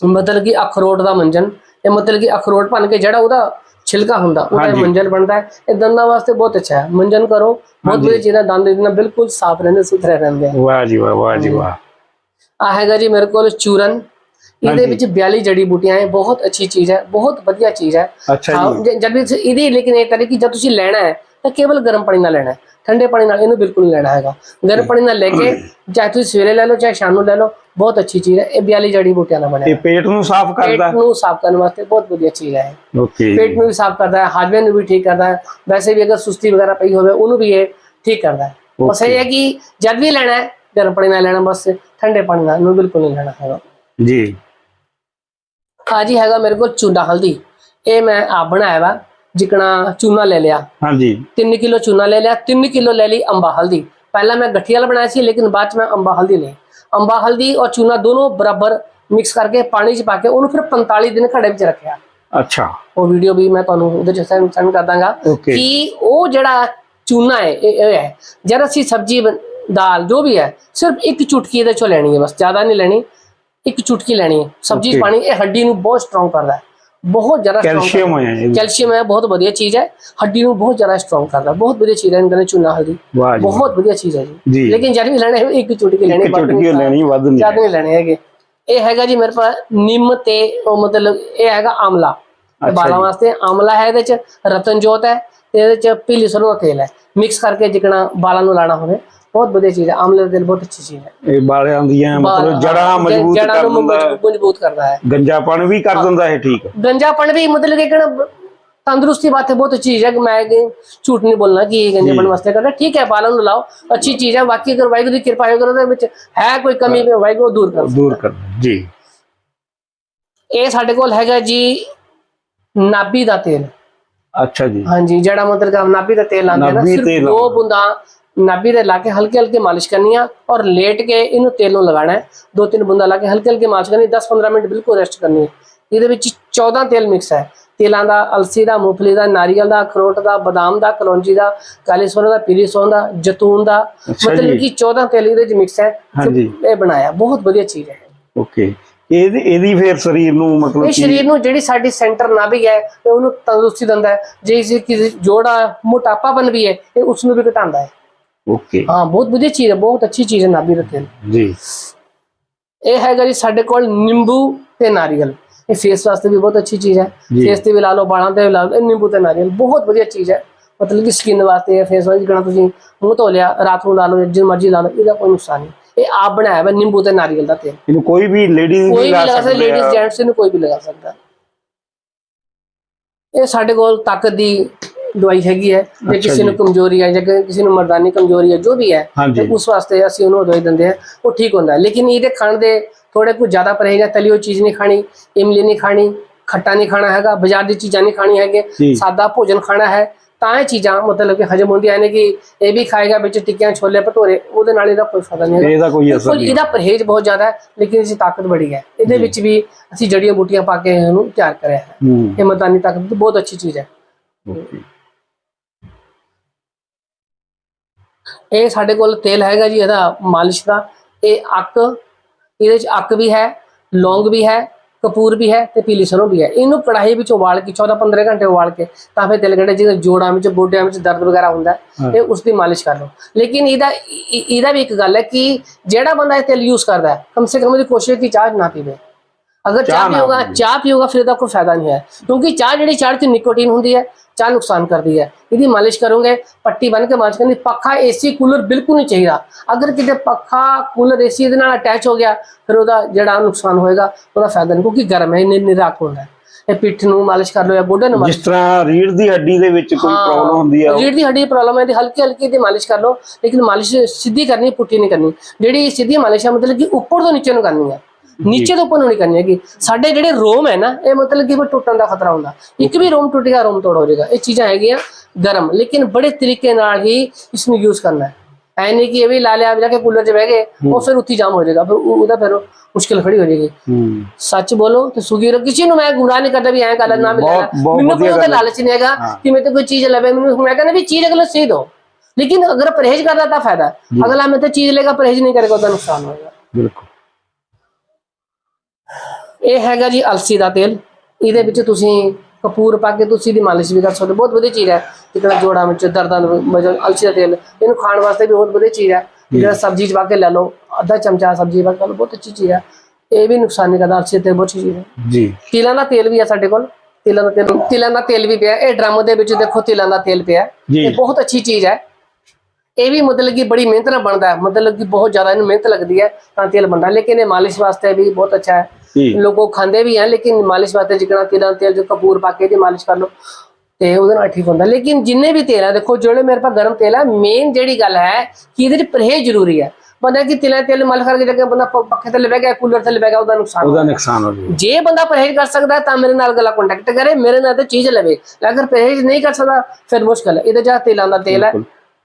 Speaker 2: ਮਤਲਬ ਕਿ ਅਖਰੋਟ ਦਾ ਮੰਜਨ। ਇਹ ਮਤਲਬ ਕਿ ਅਖਰੋਟ ਭੰਨ ਕੇ ਜਿਹੜਾ ਉਹਦਾ ਛਿਲਕਾ ਹੁੰਦਾ ਉਹਦਾ। ਮੰਜਨ ਬਣਦਾ ਹੈ। ਇਹ ਦੰਦਾਂ ਵਾਸਤੇ ਬਹੁਤ ਅੱਛਾ ਹੈ। ਮੰਜਨ ਕਰੋ ਬਹੁਤ ਵਧੀਆ ਚੀਜ਼ ਹੈ ਦੰਦ ਇਹਦੇ ਨਾਲ ਬਿਲਕੁਲ ਸਾਫ਼ ਰਹਿੰਦੇ ਸੁਥਰੇ ਰਹਿੰਦੇ।
Speaker 3: ਵਾਹ ਜੀ ਵਾਹ ਵਾਹ ਜੀ ਵਾਹ।
Speaker 2: ਆ ਹੈਗਾ ਜੀ ਮੇਰੇ ਕੋਲ ਚੂਰਨ। ਇਹਦੇ। ਵਿੱਚ 42 ਜੜੀ ਬੂਟੀਆਂ ਹੈ ਬਹੁਤ ਅੱਛੀ ਚੀਜ਼ ਹੈ ਬਹੁਤ ਵਧੀਆ ਚੀਜ਼ ਹੈ।
Speaker 3: ਅੱਛਾ ਜੀ।
Speaker 2: ਜਦ ਵੀ ਇਹਦੀ ਲੇਕਿਨ ਇਹ ਤਰੀਕੇ ਜਦ ਤੁਸੀਂ ਲੈਣਾ ਹੈ ਤਾਂ ਕੇਵਲ ਗਰਮ ਪਾਣੀ ਨਾਲ ਲੈਣਾ ਹੈ। ਠੰਡੇ ਪਾਣੀ ਨਾਲ ਇਹਨੂੰ ਬਿਲਕੁਲ ਨਹੀਂ ਲੈਣਾ ਹੈਗਾ। ਗਰਮ ਪਾਣੀ ਨਾਲ ਲੈ ਕੇ ਚਾਹੇ ਤੁਸੀਂ ਸਵੇਰੇ ਲੈ ਲਓ ਚਾਹੇ ਸ਼ਾਮ ਨੂੰ ਲੈ ਲਓ ਬਹੁਤ ਅੱਛੀ ਚੀਜ਼ ਹੈ। ਇਹ 42 ਜੜੀ ਬੂਟਿਆਂ ਦਾ ਬਣਿਆ
Speaker 3: ਇਹ। ਪੇਟ ਨੂੰ ਸਾਫ਼
Speaker 2: ਪੇਟ
Speaker 3: ਕਰਦਾ
Speaker 2: ਨੂੰ ਸਾਫ਼ ਕਰਨ ਵਾਸਤੇ ਬਹੁਤ ਵਧੀਆ ਚੀਜ਼ ਹੈ ਇਹ।
Speaker 3: ਓਕੇ
Speaker 2: ਪੇਟ ਨੂੰ ਵੀ ਸਾਫ਼ ਕਰਦਾ ਹੈ ਹਾਜ਼ਮੇ ਨੂੰ ਵੀ ਠੀਕ ਕਰਦਾ ਹੈ। ਵੈਸੇ ਵੀ ਅਗਰ ਸੁਸਤੀ ਵਗੈਰਾ ਪਈ ਹੋਵੇ ਉਹਨੂੰ ਵੀ ਇਹ ਠੀਕ ਕਰਦਾ ਹੈ। ਬਸ ਇਹ ਹੈ ਕਿ ਜਦ ਵੀ ਲੈਣਾ ਹੈ ਗਰਮ ਪਾਣੀ ਨਾਲ ਲੈਣਾ ਬਸ ਠੰਡੇ ਪਾਣੀ ਨਾਲ ਨੂੰ ਬਿਲਕੁਲ ਨਹੀਂ ਲੈਣਾ ਹੈਗਾ।
Speaker 3: ਜੀ।
Speaker 2: ਆ ਜੀ ਹੈਗਾ ਮੇਰੇ ਕੋਲ ਚੂਨਾ ਹਲਦੀ। ਇਹ ਮੈਂ ਆਪ ਬਣਾਇਆ ਵਾ। ਜਿਕਣਾ ਚੂਨਾ ਲੈ ਲਿਆ।
Speaker 3: ਹਾਂਜੀ।
Speaker 2: 3 ਕਿਲੋ ਚੂਨਾ ਲੈ ਲਿਆ 3 ਕਿਲੋ ਲੈ ਲਈ ਅੰਬਾ ਹਲਦੀ। ਪਹਿਲਾਂ ਮੈਂ ਗੱਠੀ ਵਾਲਾ ਬਣਾਇਆ ਸੀ ਲੇਕਿਨ ਬਾਅਦ ਚ ਮੈਂ ਅੰਬਾ ਹਲਦੀ ਲਈ। ਅੰਬਾ ਹਲਦੀ ਔਰ ਚੂਨਾ ਦੋਨੋਂ ਬਰਾਬਰ ਮਿਕਸ ਕਰਕੇ ਪਾਣੀ ਚ ਪਾ ਕੇ ਉਹਨੂੰ ਫਿਰ 45 ਦਿਨ ਘੜੇ ਵਿੱਚ ਰੱਖਿਆ।
Speaker 3: ਅੱਛਾ।
Speaker 2: ਉਹ ਵੀਡੀਓ ਵੀ ਮੈਂ ਤੁਹਾਨੂੰ ਉਹਦੇ ਚ ਸੈਂਡ ਕਰ ਦਾਂਗਾ. ਕਿ ਉਹ ਜਿਹੜਾ ਚੂਨਾ ਹੈ ਇਹ ਹੈ ਜਦ ਅਸੀਂ ਸਬਜੀ ਦਾਲ ਜੋ ਵੀ ਹੈ ਸਿਰਫ ਇੱਕ ਚੁਟਕੀ ਇਹਦੇ ਚੋਂ ਲੈਣੀ ਹੈ ਬਸ ਜ਼ਿਆਦਾ ਨਹੀਂ ਲੈਣੀ ਇੱਕ ਚੁਟਕੀ ਲੈਣੀ ਹੈ। ਸਬਜੀ. ਪਾਣੀ ਇਹ ਹੱਡੀ ਨੂੰ ਬਹੁਤ ਸਟਰੋਂਗ ਕਰਦਾ ਹੈ। ਬਹੁਤ ਜ਼ਿਆਦਾ
Speaker 3: ਕੈਲਸ਼ੀਅਮ ਹੈ।
Speaker 2: ਕੈਲਸ਼ੀਅਮ ਹੈ ਬਹੁਤ ਵਧੀਆ ਚੀਜ਼ ਹੈ। ਹੱਡੀ ਨੂੰ ਬਹੁਤ ਜ਼ਿਆਦਾ ਸਟਰੋਂਗ ਕਰਦਾ। ਬਹੁਤ ਵਧੀਆ ਚੀਜ਼ ਹੈ ਇਹਨਾਂ ਨੇ ਚੂਨਾ ਹਲਦੀ ਬਹੁਤ ਵਧੀਆ ਚੀਜ਼ ਹੈ
Speaker 3: ਜੀ।
Speaker 2: ਲੇਕਿਨ ਜਦ ਵੀ ਲੈਣੇ ਇੱਕ ਚੁਟਕੀ ਲੈਣੀ
Speaker 3: ਚੁਟਕੀ ਲੈਣੀ ਵੱਧ ਨਹੀਂ।
Speaker 2: ਜ਼ਿਆਦਾ ਨਹੀਂ ਲੈਣੇ ਹੈਗੇ। ਇਹ ਹੈਗਾ ਜੀ ਮੇਰੇ ਪਾਸ ਨਿੰਮ ਤੇ ਉਹ ਮਤਲਬ ਇਹ ਹੈਗਾ ਆਮਲਾ। ਬਾਲਾਂ। ਵਾਸਤੇ ਆਮਲਾ ਹੈ ਇਹਦੇ ਚ ਰਤਨ ਜੋਤ ਹੈ ਤੇ ਇਹਦੇ ਚ ਪੀਲੀ ਸਰੋਂ ਦਾ ਤੇਲ ਹੈ। ਮਿਕਸ ਕਰਕੇ ਜਿਕਣਾ ਬਾਲਾਂ ਨੂੰ ਲਾਣਾ ਹੋਵੇ। ਬਹੁਤ ਵਧੀਆ ਚੀਜ਼ ਹੈ ਆਮਲੇ ਦਾ ਤੇਲ ਬਹੁਤ ਅੱਛੀ ਚੀਜ਼ ਹੈ
Speaker 3: ਇਹ ਬਾਲਿਆਂ ਦੀਆਂ ਮਤਲਬ
Speaker 2: ਬਾਲ-
Speaker 3: ਜੜਾਂ
Speaker 2: ਹਾਂ,
Speaker 3: ਮਜ਼ਬੂਤ
Speaker 2: ਜੜ੍ਹਾਂ
Speaker 3: ਕਰ
Speaker 2: ਨੂੰ
Speaker 3: ਦਿੰਦਾ ਹੈ।
Speaker 2: ਮਜ਼ਬੂਤ- ਮਜ਼ਬੂਤ ਕਰਦਾ ਹੈ
Speaker 3: ਗੰਜਾਪਣ ਵੀ ਕਰ ਦਿੰਦਾ ਹੈ ਠੀਕ
Speaker 2: गंजापन भी मतलब कि कहना तंदुरुस्ती बात है बहुत अच्छी चीज है कि मैं कि झूठ नहीं बोलना कि गंजापन वास्ते करना ठीक है पालन लाओ अच्छी चीज है बाकी अगर वाहिगुरु की कृपा है अगर ਵਿੱਚ ਹੈ ਕੋਈ ਕਮੀ ਤੇ ਵਾਹਿਗੁਰੂ ਦੂਰ ਕਰ
Speaker 3: ਦੂਰ ਕਰ ਜੀ
Speaker 2: ਇਹ ਸਾਡੇ ਕੋਲ ਹੈਗਾ ਜੀ ਨਾਭੀ ਦਾ ਤੇਲ
Speaker 3: ਅੱਛਾ ਜੀ
Speaker 2: ਹਾਂਜੀ ਜਿਹੜਾ ਮਤਲਬ ਕਿ ਨਾਭੀ ਦਾ ਤੇਲ ਲਾਉਂਦੇ ਆ ਨਾ
Speaker 3: ਨਾਭੀ
Speaker 2: ਸਿਰਫ
Speaker 3: ਤੇਲ
Speaker 2: ਦੋ
Speaker 3: ਲਾਉਂਦੇ।
Speaker 2: ਬੂੰਦਾਂ ਨਾਭੀ ਦੇ ਲਾ ਕੇ ਹਲਕੇ ਹਲਕੇ ਮਾਲਿਸ਼ ਕਰਨੀ ਆ ਔਰ ਲੇਟ ਕੇ ਇਹਨੂੰ ਤੇਲ ਨੂੰ ਲਗਾਉਣਾ ਹੈ। ਦੋ ਤਿੰਨ ਬੂੰਦਾਂ ਲਾ ਕੇ ਹਲਕੇ ਹਲਕੇ ਮਾਲਿਸ਼ ਕਰਨੀ 10-15 ਮਿੰਟ ਬਿਲਕੁਲ ਰੈਸਟ ਕਰਨੀ ਹੈ। ਇਹਦੇ ਵਿੱਚ 14 ਤੇਲ ਮਿਕਸ ਹੈ। ਤੇਲਾਂ ਦਾ ਅਲਸੀ ਦਾ ਮੂੰਗਫਲੀ ਦਾ ਨਾਰੀਅਲ ਦਾ ਅਖਰੋਟ ਦਾ ਬਦਾਮ ਦਾ ਕਲੌਂਜੀ ਦਾ ਕਾਲੀ ਸਰੋਂ ਦਾ ਪੀਲੀ ਸਰੋਂ ਦਾ ਜੈਤੂਨ ਦਾ। ਮਤਲਬ। ਕਿ 14 ਤੇਲ ਇਹਦੇ ਵਿੱਚ ਮਿਕਸ ਹੈ।
Speaker 3: ਹਾਂਜੀ।
Speaker 2: ਇਹ ਬਣਾਇਆ। ਬਹੁਤ ਵਧੀਆ ਚੀਜ਼ ਹੈ।
Speaker 3: ਓਕੇ। ਇਹਦੀ ਇਹਦੀ ਫਿਰ ਸਰੀਰ ਨੂੰ ਮਤਲਬ
Speaker 2: ਇਹ
Speaker 3: ਕਿ
Speaker 2: ਸਰੀਰ ਨੂੰ ਜਿਹੜੀ ਸਾਡੀ ਸੈਂਟਰ ਨਾਭੀ ਹੈ ਉਹਨੂੰ ਤੰਦਰੁਸਤੀ ਦਿੰਦਾ ਹੈ। ਜੇ ਕਿਸੇ ਜੋੜਾ ਮੋਟਾਪਾਪਨ ਵੀ ਹੈ ਇਹ ਉਸ ਨੂੰ ਵੀ ਘਟਾਉਂਦਾ ਹੈ।
Speaker 3: ਓਕੇ
Speaker 2: ਹਾਂ ਬਹੁਤ ਵਧੀਆ ਚੀਜ਼ ਹੈ ਬਹੁਤ ਅੱਛੀ ਚੀਜ਼ ਹੈ ਨਾਭੀ ਦਾ ਤੇਲ।
Speaker 3: ਜੀ।
Speaker 2: ਇਹ ਹੈਗਾ ਜੀ ਸਾਡੇ ਕੋਲ ਨਿੰਬੂ ਤੇ ਨਾਰੀਅਲ। ਇਹ ਫੇਸ ਵਾਸਤੇ ਵੀ ਬਹੁਤ ਅੱਛੀ ਚੀਜ਼ ਹੈ।
Speaker 3: ਜੀ।
Speaker 2: ਫੇਸ ਤੇ ਵੀ ਲਾ ਲਓ ਬਾਲਾਂ ਤੇ ਵੀ ਲਾ ਲਓ ਇਹ ਨਿੰਬੂ ਤੇ ਨਾਰੀਅਲ ਬਹੁਤ ਵਧੀਆ ਚੀਜ਼ ਹੈ। ਮਤਲਬ ਕਿ ਸਕਿਨ ਵਾਸਤੇ ਫੇਸ ਵਾਸਤੇ ਜਿਹੜਾ ਤੁਸੀਂ ਮੂੰਹ ਧੋ ਲਿਆ ਰਾਤ ਨੂੰ ਲਾ ਲਓ ਜਿੰਨ ਮਰਜ਼ੀ ਲਾ ਲਓ ਇਹਦਾ ਕੋਈ ਨੁਕਸਾਨ ਨਹੀਂ। ਇਹ ਆਪ ਬਣਾਇਆ ਹੋਇਆ ਨਿੰਬੂ ਤੇ ਨਾਰੀਅਲ ਦਾ ਤੇਲ।
Speaker 3: ਇਹਨੂੰ ਕੋਈ ਵੀ ਲੇਡੀ
Speaker 2: ਕੋਈ
Speaker 3: ਵੀ ਲਾ
Speaker 2: ਲਗਾ ਸਕਦਾ ਲੇਡੀਜ਼ ਜੈਂਟਸ ਨੂੰ ਕੋਈ ਵੀ ਲਗਾ ਸਕਦਾ। ਇਹ ਸਾਡੇ ਕੋਲ ਤਾਕਤ ਦੀ ਦਵਾਈ ਹੈਗੀ ਹੈ ਜੇ ਕਿਸੇ ਨੂੰ। ਕਮਜ਼ੋਰੀ ਹੈ ਜਾਂ ਕਿਸੇ ਨੂੰ ਮਰਦਾਨੀ ਕਮਜ਼ੋਰੀ ਹੈ ਜੋ ਵੀ ਹੈ। ਤੇ ਉਸ ਵਾਸਤੇ ਅਸੀਂ ਉਹਨੂੰ ਦਵਾਈ ਦਿੰਦੇ ਹਾਂ ਉਹ ਠੀਕ ਹੁੰਦਾ ਲੇਕਿਨ ਇਹਦੇ ਖਾਣ ਦੇ ਥੋੜੇ ਕੁ ਜ਼ਿਆਦਾ ਪਰਹੇਜ਼ ਹੈ ਤਲੀ ਹੋਈ ਚੀਜ਼ ਨਹੀਂ ਖਾਣੀ ਇਮਲੀ ਨਹੀਂ ਖਾਣੀ ਖੱਟਾ ਨਹੀਂ ਖਾਣਾ ਹੈਗਾ ਬਾਜ਼ਾਰ ਦੀ ਚੀਜ਼ਾਂ ਨਹੀਂ ਖਾਣੀ ਹੈਗੇ। ਸਾਦਾ ਭੋਜਨ ਖਾਣਾ ਹੈ ਤਾਂ ਇਹ ਚੀਜ਼ਾਂ ਮਤਲਬ ਕਿ ਹਜਮ ਹੁੰਦੀਆਂ ਨੇ ਕਿ ਇਹ ਵੀ ਖਾਏਗਾ ਵਿੱਚ ਟਿੱਕੀਆਂ ਛੋਲੇ ਭਟੂਰੇ ਉਹਦੇ ਨਾਲ ਇਹਦਾ ਕੋਈ ਫਾਇਦਾ ਨਹੀਂ
Speaker 3: ਇਹਦਾ ਕੋਈ ਅਸਰ ਨਹੀਂ।
Speaker 2: ਇਹਦਾ ਪਰਹੇਜ਼ ਬਹੁਤ ਜ਼ਿਆਦਾ ਹੈ ਲੇਕਿਨ ਇਸ ਤਾਕਤ ਬੜੀ ਹੈ। ਇਹਦੇ ਵਿੱਚ ਵੀ ਅਸੀਂ ਜੜੀਆਂ ਬੂਟੀਆਂ ਪਾ ਕੇ ਇਹਨੂੰ ਤਿਆਰ ਕਰਿਆ ਹੈ।
Speaker 3: ਹੂੰ।
Speaker 2: ਇਹ ਮਦਾਨੀ ਤਾਕਤ ਬਹੁਤ ਅੱਛੀ ਚੀਜ਼ ਹੈ।
Speaker 3: ਓਕੇ।
Speaker 2: ਇਹ ਸਾਡੇ ਕੋਲ ਤੇਲ ਹੈਗਾ ਜੀ ਇਹਦਾ ਮਾਲਿਸ਼ ਦਾ। ਇਹ ਅੱਕ ਇਹਦੇ 'ਚ ਅੱਕ ਵੀ ਹੈ ਲੌਂਗ ਵੀ ਹੈ ਕਪੂਰ ਵੀ ਹੈ ਤੇ ਪੀਲੀ ਸਰੋਂ ਵੀ ਹੈ। ਇਹਨੂੰ ਕੜਾਹੀ ਵਿੱਚ ਉਬਾਲ ਕੇ 14-15 ਘੰਟੇ ਉਬਾਲ ਕੇ ਤਾਂ ਫਿਰ ਤਿਲ ਗੜੇ ਜਿਹਦੇ ਜੋੜਾਂ ਵਿੱਚ ਗੋਡਿਆਂ ਵਿੱਚ ਦਰਦ ਵਗੈਰਾ ਹੁੰਦਾ। ਇਹ ਉਸ ਦੀ ਮਾਲਿਸ਼ ਕਰ ਲਓ। ਲੇਕਿਨ ਇਹਦਾ ਇਹ- ਇਹਦਾ ਵੀ ਇੱਕ ਗੱਲ ਹੈ ਕਿ ਜਿਹੜਾ ਬੰਦਾ ਇਹ ਤੇਲ ਯੂਜ਼ ਕਰਦਾ ਹੈ ਕਮ ਸੇ ਕਮ ਉਹਦੀ ਕੋਸ਼ਿਸ਼ ਕਿ ਚਾਹ ਨਾ ਪੀਵੇ। ਅਗਰ
Speaker 3: ਚਾਹ
Speaker 2: ਪੀਓਗਾ। ਚਾਹ ਪੀਓਗਾ ਫਿਰ ਇਹਦਾ ਕੋਈ ਫਾਇਦਾ ਨਹੀਂ ਹੈ। ਕਿਉਂਕਿ ਚਾਹ ਜਿਹੜੀ ਚਾਹ 'ਚ ਨਿਕੋਟੀਨ ਹੁੰਦੀ ਹੈ ਚਾਹ ਨੁਕਸਾਨ ਕਰਦੀ ਹੈ। ਇਹਦੀ ਮਾਲਿਸ਼ ਕਰੋਗੇ ਪੱਟੀ ਬਨ ਕੇ ਮਾਲਿਸ਼ ਕਰਨੀ ਪੱਖਾ ਏਸੀ ਕੂਲਰ ਬਿਲਕੁਲ ਨਹੀਂ ਚਾਹੀਦਾ। ਅਗਰ ਕਿਤੇ ਪੱਖਾ ਕੂਲਰ ਏਸੀ ਦੇ ਨਾਲ ਅਟੈਚ ਹੋ ਗਿਆ ਫਿਰ ਉਹਦਾ ਜਿਹੜਾ ਨੁਕਸਾਨ ਹੋਏਗਾ ਉਹਦਾ ਫਾਇਦਾ ਨਹੀਂ ਕਿਉਂਕਿ ਗਰਮ ਹੈ ਨਿ- ਨਿਰਾਕ ਹੁੰਦਾ ਹੈ। ਇਹ ਪਿੱਠ ਨੂੰ ਮਾਲਿਸ਼ ਕਰ ਲਓ ਜਾਂ ਗੋਡੇ ਨੂੰ
Speaker 3: ਜਿਸ ਤਰ੍ਹਾਂ ਰੀੜ ਦੀ ਹੱਡੀ ਦੇ ਵਿੱਚ ਕੋਈ ਪ੍ਰੋਬਲਮ ਹੁੰਦੀ ਹੈ ਉਹ-
Speaker 2: ਰੀੜ ਦੀ ਹੱਡੀ ਦੀ ਪ੍ਰੋਬਲਮ ਹੈ ਤੇ ਹਲਕੀ ਹਲਕੀ ਦੀ ਮਾਲਿਸ਼ ਕਰ ਲਓ ਲੇਕਿਨ ਮਾਲਿਸ਼ ਸਿੱਧੀ ਕਰਨੀ ਪੁੱਠੀ ਨਹੀਂ ਕਰਨੀ। ਜਿਹੜੀ ਸਿੱਧੀ ਮਾਲਿਸ਼ ਹੈ ਮਤਲਬ ਕਿ ਉੱਪਰ ਤੋਂ ਨੀਚੇ ਨੂੰ ਕਰਨੀ ਹੈ। ਨੀਚੇ ਤੋਂ ਉੱਪਰ ਨੂੰ ਨਹੀਂ ਕਰਨੀ ਹੈਗੀ। ਸਾਡੇ ਜਿਹੜੇ ਰੋਮ ਹੈ ਨਾ ਇਹ ਮਤਲਬ ਕਿ ਟੁੱਟਣ ਦਾ ਖਤਰਾ ਹੁੰਦਾ। ਇੱਕ ਵੀ ਰੋਮ ਟੁੱਟ ਗਿਆ ਰੋਮ ਤੋੜ ਹੋ ਜਾਏਗਾ। ਇਹ ਚੀਜ਼ਾਂ ਹੈਗੀਆਂ ਗਰਮ। ਲੇਕਿਨ ਬੜੇ ਤਰੀਕੇ ਨਾਲ ਹੀ ਇਸ ਨੂੰ ਯੂਜ਼ ਕਰਨਾ ਹੈ। ਐ ਨਹੀਂ ਕਿ ਇਹ ਵੀ ਲਾ ਲਿਆ ਜਾ ਕੇ ਕੂਲਰ 'ਚ ਬਹਿ ਗਏ ਉਹ ਫਿਰ ਉੱਥੀ ਜਾਮ ਹੋ ਜਾਏਗਾ। ਫਿਰ ਉਹ- ਉਹਦਾ ਫਿਰ ਮੁਸ਼ਕਿਲ ਖੜੀ ਹੋ ਜਾਏਗੀ। ਸੱਚ ਬੋਲੋ ਤੇ ਸੁਗੀ ਰੋ ਕਿਸੇ ਨੂੰ ਮੈਂ ਗੁੰਮਰਾਹ ਨਹੀਂ ਕਰਦਾ ਵੀ ਐਂ ਗੱਲ ਨਾ ਮਿਲੇ
Speaker 3: ਬਹੁਤ- ਬਹੁਤ
Speaker 2: ਮੈਨੂੰ ਕੋਈ ਉਹਦਾ। ਲਾਲਚ ਨਹੀਂ ਹੈਗਾ। ਕਿ ਮੇਰੇ ਤੋਂ ਕੋਈ ਚੀਜ਼ ਲਵੇ ਮੈਨੂੰ ਮੈਂ ਕਹਿੰਦਾ ਵੀ ਚੀਜ਼ ਅਗਲੇ ਸਹੀ ਦੋ ਲੇਕਿਨ ਅਗਰ ਪਰਹੇਜ਼ ਕਰਦਾ ਤਾਂ ਫਾਇਦਾ। ਅਗਲਾ ਮੇਰੇ ਤੋਂ ਚੀਜ਼ ਲੇਗਾ ਪਰਹੇਜ਼ ਨਹੀਂ ਕਰੇਗਾ ਉਹਦਾ ਨੁਕਸਾਨ ਹੋਏਗਾ।
Speaker 3: ਬਿਲਕੁਲ।
Speaker 2: ਇਹ ਹੈਗਾ ਜੀ ਅਲਸੀ ਦਾ ਤੇਲ। ਇਹਦੇ ਵਿੱਚ ਤੁਸੀਂ ਕਪੂਰ ਪਾ ਕੇ ਤੁਸੀਂ ਦੀ ਮਾਲਿਸ਼ ਵੀ ਕਰ ਸਕਦੇ ਬਹੁਤ ਵਧੀਆ ਚੀਜ਼ ਹੈ। ਜਿਹੜਾ ਜੋੜਾਂ ਵਿੱਚ ਦਰਦਾਂ ਨੂੰ ਅਲਸੀ ਦਾ ਤੇਲ ਇਹਨੂੰ ਖਾਣ ਵਾਸਤੇ ਵੀ ਬਹੁਤ ਵਧੀਆ ਚੀਜ਼ ਹੈ। ਜਿਹੜਾ ਸਬਜ਼ੀ ਚ ਪਾ ਕੇ ਲੈ ਲਓ ਅੱਧਾ ਚਮਚਾ ਸਬਜ਼ੀ ਪਾ ਕੇ ਬਹੁਤ ਅੱਛੀ ਚੀਜ਼ ਹੈ। ਇਹ ਵੀ ਨੁਕਸਾਨ ਨਹੀਂ ਕਰਦਾ ਅਲਸੀ ਤੇਲ ਬਹੁਤ ਚੀਜ਼ ਹੈ।
Speaker 3: ਜੀ।
Speaker 2: ਤਿਲਾਂ ਦਾ ਤੇਲ ਵੀ ਹੈ ਸਾਡੇ ਕੋਲ। ਤਿਲਾਂ ਦਾ ਤੇਲ ਤਿਲਾਂ ਦਾ ਤੇਲ ਵੀ ਪਿਆ ਇਹ ਡਰਮ ਦੇ ਵਿੱਚ ਦੇਖੋ ਤਿਲਾਂ ਦਾ ਤੇਲ ਪਿਆ। ਇਹ ਬਹੁਤ ਅੱਛੀ ਚੀਜ਼ ਹੈ। ਇਹ ਵੀ ਮਤਲਬ ਕਿ ਬੜੀ ਮਿਹਨਤ ਨਾਲ ਬਣਦਾ ਹੈ। ਮਤਲਬ ਕਿ ਬਹੁਤ ਜ਼ਿਆਦਾ ਇਹਨੂੰ ਮਿਹਨਤ ਲੱਗਦੀ ਹੈ ਤਾਂ ਤੇਲ ਬਣਦਾ ਲੇਕਿਨ ਇਹ ਮਾਲਿਸ਼ ਵਾਸਤੇ ਵੀ ਬਹੁਤ ਅੱਛਾ ਹੈ। ਖਾਂਦੇ ਵੀ ਹੈ ਲੇਕਿਨ ਮਾਲਿਸ਼ ਵਾਸਤੇ ਜਿਕਣਾ ਤਿਲਾਂ ਦਾ ਤੇਲ ਜੋ ਕਪੂਰ ਪਾ ਕੇ ਇਹਦੀ ਮਾਲਿਸ਼ ਕਰ ਲਓ ਤੇ ਉਹਦੇ ਨਾਲ ਠੀਕ ਹੁੰਦਾ। ਲੇਕਿਨ ਜਿੰਨੇ ਵੀ ਤੇਲ ਆ ਦੇਖੋ ਜਿਹੜੇ ਮੇਰੇ ਪਾਸ ਗਰਮ ਤੇਲ ਹੈ ਮੇਨ ਜਿਹੜੀ ਗੱਲ ਹੈ ਕਿ ਇਹਦੇ ਚ ਪਰਹੇਜ਼ ਜ਼ਰੂਰੀ ਹੈ ਬੰਦਾ ਕਿ ਤਿਲਾਂ ਤੇਲ ਮਾਲਿਸ਼ ਕਰਕੇ ਜਗ੍ਹਾ ਬੰਦਾ ਪੱਖੇ ਥੱਲੇ ਬਹਿ ਗਿਆ ਕੂਲਰ ਥੱਲੇ ਬਹਿ ਗਿਆ ਉਹਦਾ ਨੁਕਸਾਨ
Speaker 3: ਉਹਦਾ ਨੁਕਸਾਨ ਹੋ ਜਾਊ
Speaker 2: ਜੇ ਬੰਦਾ ਪਰਹੇਜ਼ ਕਰ ਸਕਦਾ ਤਾਂ ਮੇਰੇ ਨਾਲ ਗਲਾ ਕੰਟੈਕਟ ਕਰੇ ਮੇਰੇ ਨਾਲ ਤੇ ਚੀਜ਼ ਲਵੇ। ਅਗਰ ਪਰਹੇਜ਼ ਨਹੀਂ ਕਰ ਸਕਦਾ ਫਿਰ ਮੁਸ਼ਕਲ ਹੈ। ਇਹਦੇ ਜਾਂ ਤੇਲਾਂ ਦਾ ਤੇਲ ਹੈ।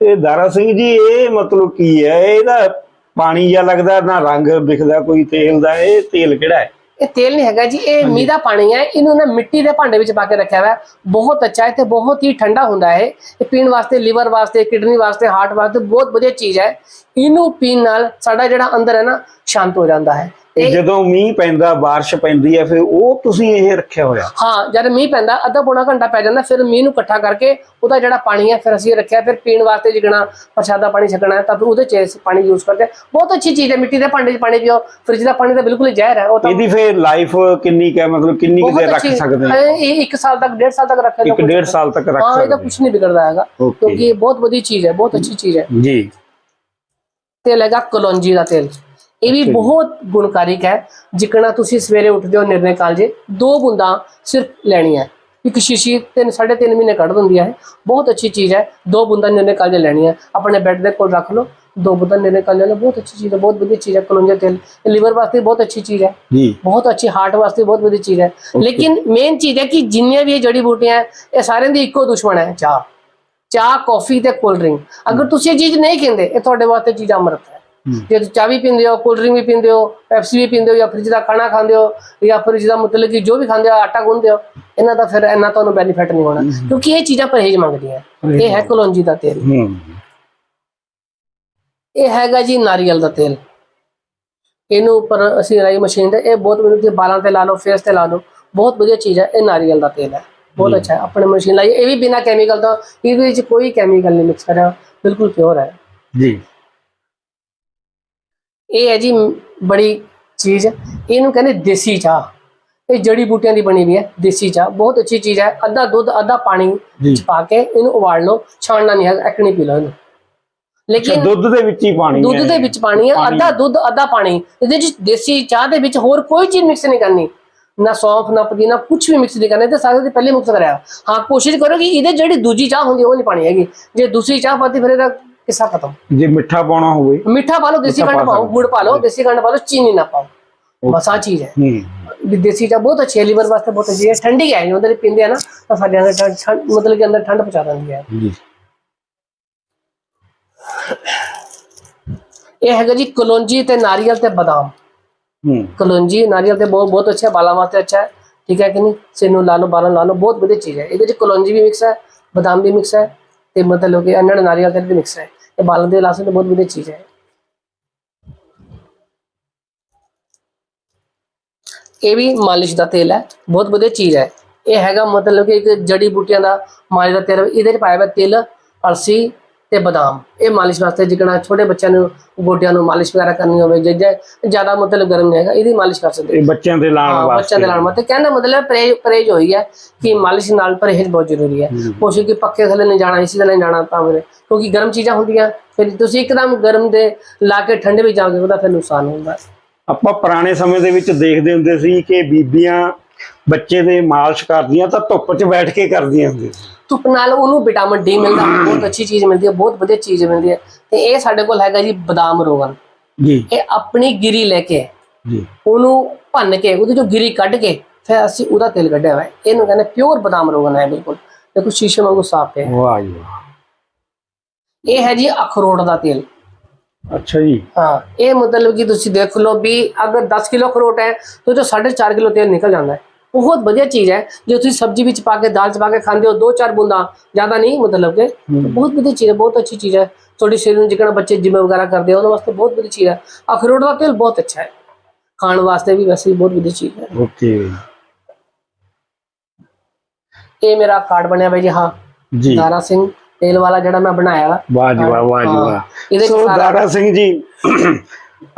Speaker 3: ਇਹ ਦਾਰਾ ਸਿੰਘ ਜੀ ਇਹ ਮਤਲਬ ਕੀ ਹੈ? ਇਹਦਾ ਪਾਣੀ ਜਿਹਾ ਲੱਗਦਾ ਨਾ ਰੰਗ ਦਿਖਦਾ ਕੋਈ ਤੇਲ ਦਾ ਇਹ ਤੇਲ ਕਿਹੜਾ ਹੈ?
Speaker 2: ਇਹ ਤੇਲ ਨਹੀਂ ਹੈਗਾ ਜੀ ਇਹ ਮੀਂਹ ਦਾ ਪਾਣੀ ਹੈ ਇਹਨੂੰ ਨਾ ਮਿੱਟੀ ਦੇ ਭਾਂਡੇ ਵਿੱਚ ਪਾ ਕੇ ਰੱਖਿਆ ਹੋਇਆ ਹੈ। ਬਹੁਤ ਅੱਛਾ ਹੈ ਤੇ ਬਹੁਤ ਹੀ ਠੰਡਾ ਹੁੰਦਾ ਹੈ ਇਹ ਪੀਣ ਵਾਸਤੇ ਲਿਵਰ ਵਾਸਤੇ ਕਿਡਨੀ ਵਾਸਤੇ ਹਾਰਟ ਵਾਸਤੇ ਬਹੁਤ ਵਧੀਆ ਚੀਜ਼ ਹੈ। ਇਹਨੂੰ ਪੀਣ ਨਾਲ ਸਾਡਾ ਜਿਹੜਾ ਅੰਦਰ ਹੈ ਨਾ ਸ਼ਾਂਤ ਹੋ ਜਾਂਦਾ ਹੈ।
Speaker 3: ਜਦੋਂ ਮੀਂਹ ਪੈਂਦਾ بارش ਪੈਂਦੀ ਹੈ ਫਿਰ ਉਹ ਤੁਸੀਂ ਇਹ ਰੱਖਿਆ ਹੋਇਆ
Speaker 2: ਹਾਂ ਜਦ ਮੀਂਹ ਪੈਂਦਾ ਅੱਧਾ ਪੌਣਾ ਘੰਟਾ ਪੈ ਜਾਂਦਾ ਫਿਰ ਮੀਂਹ ਨੂੰ ਇਕੱਠਾ ਕਰਕੇ ਉਹਦਾ ਜਿਹੜਾ ਪਾਣੀ ਹੈ ਫਿਰ ਅਸੀਂ ਰੱਖਿਆ ਫਿਰ ਪੀਣ ਵਾਸਤੇ ਜਿਗਣਾ ਪ੍ਰਸ਼ਾਦਾ ਪਾਣੀ ਛਕਣਾ ਹੈ ਤਾਂ ਫਿਰ ਉਹਦੇ ਚ ਅਸੀਂ ਪਾਣੀ ਯੂਜ਼ ਕਰਦੇ ਹਾਂ। ਬਹੁਤ ਅੱਛੀ ਚੀਜ਼ ਹੈ ਮਿੱਟੀ ਦੇ ਭਾਂਡੇ 'ਚ ਪਾਣੀ ਪੀਓ ਫ੍ਰਿਜ ਦਾ ਪਾਣੀ ਤਾਂ ਬਿਲਕੁਲ ਹੀ ਜ਼ਹਿਰ ਹੈ ਉਹ ਤਾਂ
Speaker 3: ਇਹਦੀ ਫਿਰ ਲਾਈਫ ਕਿੰਨੀ ਕੁ ਹੈ ਮਤਲਬ ਕਿੰਨੀ ਕੁ
Speaker 2: ਬਹੁਤ
Speaker 3: ਦੇਰ ਰੱਖ
Speaker 2: ਅੱਛੀ
Speaker 3: ਸਕਦੇ ਹਾਂ
Speaker 2: ਹਾਂ, ਇਹ 1 ਸਾਲ ਤੱਕ 1.5 ਸਾਲ ਤੱਕ ਰੱਖਿਆ
Speaker 3: ਇੱਕ ਡੇਢ ਸਾਲ ਤੱਕ ਰੱਖ
Speaker 2: ਹਾਂ ਇਹਦਾ
Speaker 3: ਸਕਦੇ
Speaker 2: ਕੁਝ ਨਹੀਂ ਵਿਗੜਦਾ ਹੈਗਾ
Speaker 3: Okay.
Speaker 2: ਕਿਉਂਕਿ ਇਹ ਬਹੁਤ ਵਧੀਆ ਚੀਜ਼ ਹੈ ਬਹੁਤ ਅੱਛੀ ਚੀਜ਼ ਹੈ
Speaker 3: ਹਾਂ। ਜੀ
Speaker 2: ਤੇਲ ਹੈਗਾ ਕਲੌਂਜੀ ਦਾ ਤੇਲ ਇਹ ਵੀ ਬਹੁਤ ਗੁਣਕਾਰਿਕ ਹੈ ਜਿਕਣਾ ਤੁਸੀਂ ਸਵੇਰੇ ਉੱਠਦੇ ਹੋ ਨਿਰਣੇ ਕਾਲਜੇ ਦੋ ਬੂੰਦਾਂ ਸਿਰਫ ਲੈਣੀਆਂ ਇੱਕ ਸ਼ੀਸ਼ੀ ਤਿੰਨ ਸਾਢੇ ਤਿੰਨ ਮਹੀਨੇ ਕੱਢ ਦਿੰਦੀ ਹੈ ਬਹੁਤ ਅੱਛੀ ਚੀਜ਼ ਹੈ ਦੋ ਬੂੰਦਾਂ ਨਿਰਣੇ ਕਾਲਜੇ ਲੈਣੀਆਂ ਆਪਣੇ ਬੈੱਡ ਦੇ ਕੋਲ ਰੱਖ ਲਓ ਦੋ ਬੂੰਦਾਂ ਨਿਰਣੇ ਕਾਲਜੇ ਨਾਲ ਬਹੁਤ ਅੱਛੀ ਚੀਜ਼ ਹੈ ਬਹੁਤ ਵਧੀਆ ਚੀਜ਼ ਹੈ ਕਲੌਂਜੀ ਤੇਲ ਲੀਵਰ ਵਾਸਤੇ ਬਹੁਤ ਅੱਛੀ ਚੀਜ਼ ਹੈ।
Speaker 3: ਜੀ।
Speaker 2: ਬਹੁਤ ਅੱਛੀ ਹਾਰਟ ਵਾਸਤੇ ਬਹੁਤ ਵਧੀਆ ਚੀਜ਼ ਹੈ। ਲੇਕਿਨ ਮੇਨ ਚੀਜ਼ ਹੈ ਕਿ ਜਿੰਨੀਆਂ ਵੀ ਇਹ ਜੜੀ ਬੂਟੀਆਂ ਹੈ ਇਹ ਸਾਰਿਆਂ ਦੀ ਇੱਕੋ ਦੁਸ਼ਮਣ ਹੈ ਚਾਹ। ਚਾਹ ਕੌਫੀ ਤੇ ਕੋਲਡ ਡਰਿੰਕ ਅਗਰ ਤੁਸੀਂ ਇਹ ਚੀਜ਼ ਨਹੀਂ ਕਹਿੰਦੇ ਇਹ ਤੁਹਾਡੇ ਵਾਸਤੇ ਚੀਜ਼ ਅੰਮ੍ਰਿਤ ਹੈ। ਜੇ ਤੁਸੀਂ ਚਾਹ ਵੀ ਪੀਂਦੇ ਹੋ ਕੋਲਡ ਡਰਿੰਕ ਵੀ ਪੀਂਦੇ ਹੋ ਪੈਪਸੀ ਵੀ ਪੀਂਦੇ ਹੋ ਜਾਂ ਫ੍ਰਿਜ ਦਾ ਖਾਣਾ ਖਾਂਦੇ ਹੋ ਜਾਂ ਫ੍ਰਿਜ ਦਾ ਮਤਲਬ ਕਿ ਜੋ ਵੀ ਖਾਂਦੇ ਹੋ ਆਟਾ ਗੁੰਨਦੇ ਹੋ ਇਹਨਾਂ ਦਾ ਫਿਰ ਇੰਨਾ ਤੁਹਾਨੂੰ ਬੈਨੀਫਿਟ ਨਹੀਂ ਹੋਣਾ। ਕਿਉਂਕਿ ਇਹ ਚੀਜ਼ਾਂ ਪਰਹੇਜ਼ ਮੰਗਦੀਆਂ। ਇਹ ਹੈ ਕਲੌਂਜੀ ਦਾ ਤੇਲ। ਇਹ ਹੈਗਾ ਜੀ ਨਾਰੀਅਲ ਦਾ ਤੇਲ। ਇਹਨੂੰ ਉੱਪਰ ਅਸੀਂ ਰਾਈ ਮਸ਼ੀਨ ਤੇ ਇਹ ਬਹੁਤ ਮੈਨੂੰ ਕਿ ਬਾਲਾਂ ਤੇ ਲਾ ਲਓ ਫੇਸ ਤੇ ਲਾ ਲਓ। ਬਹੁਤ ਵਧੀਆ ਚੀਜ਼ ਹੈ ਇਹ ਨਾਰੀਅਲ ਦਾ ਤੇਲ ਹੈ। ਬਹੁਤ ਅੱਛਾ ਹੈ ਆਪਣੇ ਮਸ਼ੀਨ ਲਾਈ ਇਹ ਵੀ ਬਿਨਾ ਕੈਮੀਕਲ ਤੋਂ ਇਹਦੇ ਵਿੱਚ ਕੋਈ ਕੈਮੀਕਲ ਨਹੀਂ ਮਿਕਸ ਕਰਿਆ। ਬਿਲਕੁਲ ਪਿਓਰ ਹੈ।
Speaker 3: ਜੀ।
Speaker 2: ਇਹ ਹੈ ਜੀ ਬੜੀ ਚੀਜ਼। ਇਹਨੂੰ ਕਹਿੰਦੇ ਦੇਸੀ ਚਾਹ। ਇਹ ਜੜੀ ਬੂਟਿਆਂ ਦੀ ਬਣੀ ਹੋਈ ਹੈ ਦੇਸੀ ਚਾਹ। ਬਹੁਤ ਅੱਛੀ ਚੀਜ਼ ਹੈ। ਅੱਧਾ ਦੁੱਧ ਅੱਧਾ ਪਾਣੀ ਚ ਪਾ ਕੇ ਇਹਨੂੰ ਉਬਾਲ ਲਓ। ਛਾਣਨਾ ਨਹੀਂ ਹੈ ਐਕਣੀ ਪੀ ਲਓ ਇਹਨੂੰ। ਲੇਕਿਨ
Speaker 3: ਦੁੱਧ ਦੇ ਵਿੱਚ ਹੀ ਪਾਣੀ
Speaker 2: ਦੁੱਧ
Speaker 3: ਹੈ
Speaker 2: ਦੇ ਵਿੱਚ ਪਾਣੀ ਹੈ। ਅੱਧਾ ਦੁੱਧ ਅੱਧਾ ਪਾਣੀ। ਇਹਦੇ ਵਿੱਚ ਦੇਸੀ ਚਾਹ ਦੇ ਵਿੱਚ ਹੋਰ ਕੋਈ ਚੀਜ਼ ਮਿਕਸ ਨਹੀਂ ਕਰਨੀ। ਨਾ ਸੌਂਫ ਨਾ ਪੁਦੀਨਾ ਕੁਝ ਵੀ ਮਿਕਸ ਨਹੀਂ ਕਰਨਾ। ਤਾਂ ਸਾਰੇ ਦੇ ਪਹਿਲੇ ਮਿਕਸ ਕਰਿਆ। ਹਾਂ ਕੋਸ਼ਿਸ਼ ਕਰੋ ਕਿ ਇਹਦੇ ਜਿਹੜੀ ਦੂਜੀ ਚਾਹ ਹੁੰਦੀ ਉਹ ਨਹੀਂ ਪਾਣੀ ਹੈਗੀ। ਜੇ ਦੂਸਰੀ ਚਾਹ ਪਾਤੀ ਫਿਰ ਇਹਦਾ ਕਿੱਸਾ ਖਤਮ?
Speaker 3: ਜੇ ਮਿੱਠਾ ਪਾਉਣਾ ਹੋਵੇ।
Speaker 2: ਮਿੱਠਾ ਪਾ ਲਓ ਦੇਸੀ ਖੰਡ ਪਾਓ ਗੁੜ ਪਾ ਲਓ ਦੇਸੀ ਖੰਡ ਪਾ ਲਓ ਚੀਨੀ ਨਾ ਪਾਓ। ਬਸ ਆਹ ਚੀਜ਼ ਹੈ। ਦੇਸੀ ਚਾਹ ਬਹੁਤ ਅੱਛੀ ਹੈ ਲੀਵਰ ਵਾਸਤੇ ਬਹੁਤ ਅੱਛੀ ਹੈ। ਠੰਡੀ ਹੈ ਜਦੋਂ ਪੀਂਦੇ ਆ ਨਾ ਤਾਂ ਸਾਡੇ ਅੰਦਰ ਠੰਡ- ਮਤਲਬ ਕਿ ਅੰਦਰ ਠੰਡ ਪਹੁੰਚਾ ਦਿੰਦੀ ਹੈ।
Speaker 3: ਜੀ
Speaker 2: ਇਹ ਹੈਗਾ ਜੀ ਕਲੌਂਜੀ ਤੇ ਨਾਰੀਅਲ ਤੇ ਬਦਾਮ।
Speaker 3: ਹੂੰ।
Speaker 2: ਕਲੌਂਜੀ ਨਾਰੀਅਲ ਤੇ ਬਹੁਤ ਬਹੁਤ ਅੱਛਾ ਬਾਲਾਂ ਵਾਸਤੇ ਅੱਛਾ ਹੈ। ਠੀਕ ਹੈ ਕਿ ਨਹੀਂ? ਸਿਰ ਨੂੰ ਲਾ ਲਓ ਬਾਲਾਂ ਲਾ ਲਓ ਬਹੁਤ ਵਧੀਆ ਚੀਜ਼ ਹੈ। ਇਹਦੇ ਵਿੱਚ ਕਲੌਂਜੀ ਵੀ ਮਿਕਸ ਹੈ ਬਦਾਮ ਵੀ ਮਿਕਸ ਹੈ ਤੇ ਮਤਲਬ ਕਿ ਅੰਨੜ ਨਾਰੀਅਲ ਤੇਲ ਵੀ ਮਿਕਸ ਹੈ। ਇਹ ਬਾਲਾਂ ਦੇ ਲਾਸੇ ਤੇ ਬਹੁਤ ਵਧੀਆ ਚੀਜ਼ ਹੈ। ਇਹ ਵੀ ਮਾਲਿਸ਼ ਦਾ ਤੇਲ ਹੈ, ਬਹੁਤ ਵਧੀਆ ਚੀਜ਼ ਹੈ। ਇਹ ਹੈਗਾ ਮਤਲਬ ਕਿ ਇੱਕ ਜੜੀ ਬੂਟੀਆਂ ਦਾ ਮਾਲਿਸ਼ ਦਾ ਤੇਲ, ਇਹਦੇ ਚ ਪਾਇਆ ਹੋਇਆ ਤਿਲ, ਅਲਸੀ ਤੇ ਬਦਾਮ। ਇਹ ਮਾਲਿਸ਼ ਵਾਸਤੇ ਜਿਕਣਾ ਛੋਟੇ ਬੱਚਿਆਂ ਨੂੰ ਗੋਡਿਆਂ ਨੂੰ ਮਾਲਿਸ਼ ਵਗੈਰਾ ਕਰਨੀ ਹੋਵੇ ਜੇ ਜ਼ਿਆਦਾ ਮਤਲਬ ਗਰਮ ਨਹੀਂ ਹੈਗਾ ਇਹਦੀ ਮਾਲਿਸ਼ ਕਰ ਸਕਦੇ
Speaker 3: ਇਹ ਬੱਚਿਆਂ ਦੇ ਲਾਉਣ
Speaker 2: ਹਾਂ
Speaker 3: ਵਾਸਤੇ
Speaker 2: ਬੱਚਿਆਂ ਦੇ ਨਾਲ ਮਤੇ ਕਹਿੰਦਾ ਮਤਲਬ ਪਰਹੇਜ ਪਰਹੇਜ ਹੋਈ ਹੈ ਕਿ ਮਾਲਿਸ਼ ਨਾਲ ਪਰਹੇਜ ਬਹੁਤ ਜ਼ਰੂਰੀ ਹੈ। ਕੋਸ਼ਿਸ਼ ਕਿ ਪੱਕੇ ਥੱਲੇ ਨਹੀਂ ਜਾਣਾ ਇਸੇ ਥੱਲੇ ਨਹੀਂ ਜਾਣਾ ਤਾਂ ਮੇਰੇ ਕਿਉਂਕਿ ਗਰਮ ਚੀਜ਼ਾਂ ਹੁੰਦੀਆਂ ਫਿਰ ਤੁਸੀਂ ਇੱਕਦਮ ਗਰਮ ਦੇ ਲਾ ਕੇ ਠੰਡੇ ਵਿੱਚ ਜਾਓਗੇ ਉਹਦਾ ਫਿਰ ਨੁਕਸਾਨ ਹੁੰਦਾ।
Speaker 3: ਆਪਾਂ ਪੁਰਾਣੇ ਸਮੇਂ ਦੇ ਵਿੱਚ ਦੇਖਦੇ ਹੁੰਦੇ ਸੀ ਕਿ ਬੀਬੀਆਂ ਬੱਚੇ ਦੇ ਮਾਲਿਸ਼ ਕਰਦੀਆਂ ਤਾਂ ਧੁੱਪ 'ਚ ਬੈਠ ਕੇ ਕਰਦੀਆਂ ਹੁੰਦੀਆਂ ਸੀ।
Speaker 2: ਧੁੱਪ ਨਾਲ ਉਹਨੂੰ ਵਿਟਾਮਿਨ ਡੀ ਮਿਲਦਾ ਬਹੁਤ ਅੱਛੀ ਚੀਜ਼ ਮਿਲਦੀ ਹੈ ਬਹੁਤ ਵਧੀਆ ਚੀਜ਼ ਮਿਲਦੀ ਹੈ। ਤੇ ਇਹ ਸਾਡੇ ਕੋਲ ਹੈਗਾ ਜੀ ਬਦਾਮ ਰੋਗਨ।
Speaker 3: ਜੀ।
Speaker 2: ਇਹ ਆਪਣੀ ਗਿਰੀ ਲੈ ਕੇ
Speaker 3: ਜੀ।
Speaker 2: ਉਹਨੂੰ ਭੰਨ ਕੇ ਉਹਦੀ ਜੋ ਗਿਰੀ ਕੱਢ ਕੇ ਫਿਰ ਅਸੀਂ ਉਹਦਾ ਤੇਲ ਕੱਢਿਆ ਹੋਇਆ ਹੈ। ਇਹਨੂੰ ਕਹਿੰਦੇ ਪਿਓਰ ਬਦਾਮ ਰੋਗਨ ਹੈ ਬਿਲਕੁਲ। ਦੇਖੋ ਸ਼ੀਸ਼ੇ ਵਾਂਗੂ ਸਾਫ਼ ਹੈ।
Speaker 3: ਵਾਹ ਜੀ ਵਾਹ।
Speaker 2: ਇਹ ਹੈ ਜੀ ਅਖਰੋਟ ਦਾ ਤੇਲ।
Speaker 3: ਅੱਛਾ ਜੀ।
Speaker 2: ਹਾਂ ਇਹ ਮਤਲਬ ਕਿ ਤੁਸੀਂ ਦੇਖ ਲਓ ਵੀ ਅਗਰ 10 ਕਿਲੋ ਅਖਰੋਟ ਹੈ ਤਾਂ ਜੋ 4.5 ਕਿਲੋ ਤੇਲ ਨਿਕਲ ਜਾਂਦਾ ਹੈ। ਬਹੁਤ ਵਧੀਆ ਚੀਜ਼ ਹੈ। ਜੇ ਤੁਸੀਂ ਸਬਜ਼ੀ ਵਿੱਚ ਪਾ ਕੇ ਦਾਲ ਚ ਪਾ ਕੇ ਖਾਂਦੇ ਹੋ ਦੋ ਚਾਰ ਬੂੰਦਾਂ ਜ਼ਿਆਦਾ ਨਹੀਂ ਮਤਲਬ ਕਿ। ਬਹੁਤ ਵਧੀਆ ਚੀਜ਼ ਹੈ ਬਹੁਤ ਅੱਛੀ ਚੀਜ਼ ਹੈ। ਤੁਹਾਡੇ ਸਰੀਰ ਨੂੰ ਜਿਕਣਾ ਬੱਚੇ ਜਿਮ ਵਗੈਰਾ ਕਰਦੇ ਆ ਉਹਨਾਂ ਵਾਸਤੇ ਬਹੁਤ ਵਧੀਆ ਚੀਜ਼ ਹੈ। ਅਖਰੋਟ ਦਾ ਤੇਲ ਬਹੁਤ ਅੱਛਾ ਹੈ। ਖਾਣ ਵਾਸਤੇ ਵੀ ਵੈਸੇ ਬਹੁਤ ਵਧੀਆ ਚੀਜ਼ ਹੈ।
Speaker 3: ਓਕੇ।
Speaker 2: ਇਹ ਮੇਰਾ ਕਾਰਡ ਬਣਿਆ ਬਾਈ ਜੀ ਹਾਂ।
Speaker 3: ਜੀ।
Speaker 2: ਦਾਰਾ ਸਿੰਘ ਤੇਲ ਵਾਲਾ ਜਿਹੜਾ ਮੈਂ ਬਣਾਇਆ ਵਾ।
Speaker 3: ਵਾਹ ਜੀ ਵਾਹ ਵਾਹ ਜੀ। ਵਾਹ। ਸੋ ਦਾਰਾ ਸਿੰਘ ਜੀ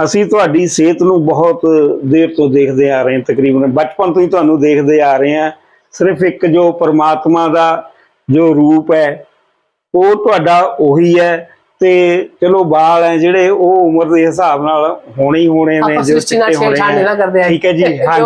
Speaker 3: ਅਸੀਂ ਤੁਹਾਡੀ ਸਿਹਤ ਨੂੰ ਬਹੁਤ ਦੇਰ ਤੋਂ ਦੇਖਦੇ ਆ ਰਹੇ ਹਾਂ, ਤਕਰੀਬਨ ਬਚਪਨ ਤੋਂ ਹੀ ਤੁਹਾਨੂੰ ਦੇਖਦੇ ਆ ਰਹੇ ਹਾਂ। ਸਿਰਫ ਇੱਕ ਜੋ ਪਰਮਾਤਮਾ ਦਾ ਜੋ ਰੂਪ ਹੈ, ਉਹ ਤੁਹਾਡਾ ਉਹੀ ਹੈ। ਤੇ ਚਲੋ ਵਾਲ ਹੈ ਜਿਹੜੇ ਉਹ ਉਮਰ ਦੇ ਹਿਸਾਬ ਨਾਲ ਹੋਣੇ ਹੋਣੇ ਨੇ
Speaker 2: ਜਿਹੜੇ
Speaker 3: ਚਿੱਟੇ ਹੋਣੇ
Speaker 2: ਨੇ।
Speaker 3: ਠੀਕ ਹੈ ਜੀ
Speaker 2: ਹਾਂ।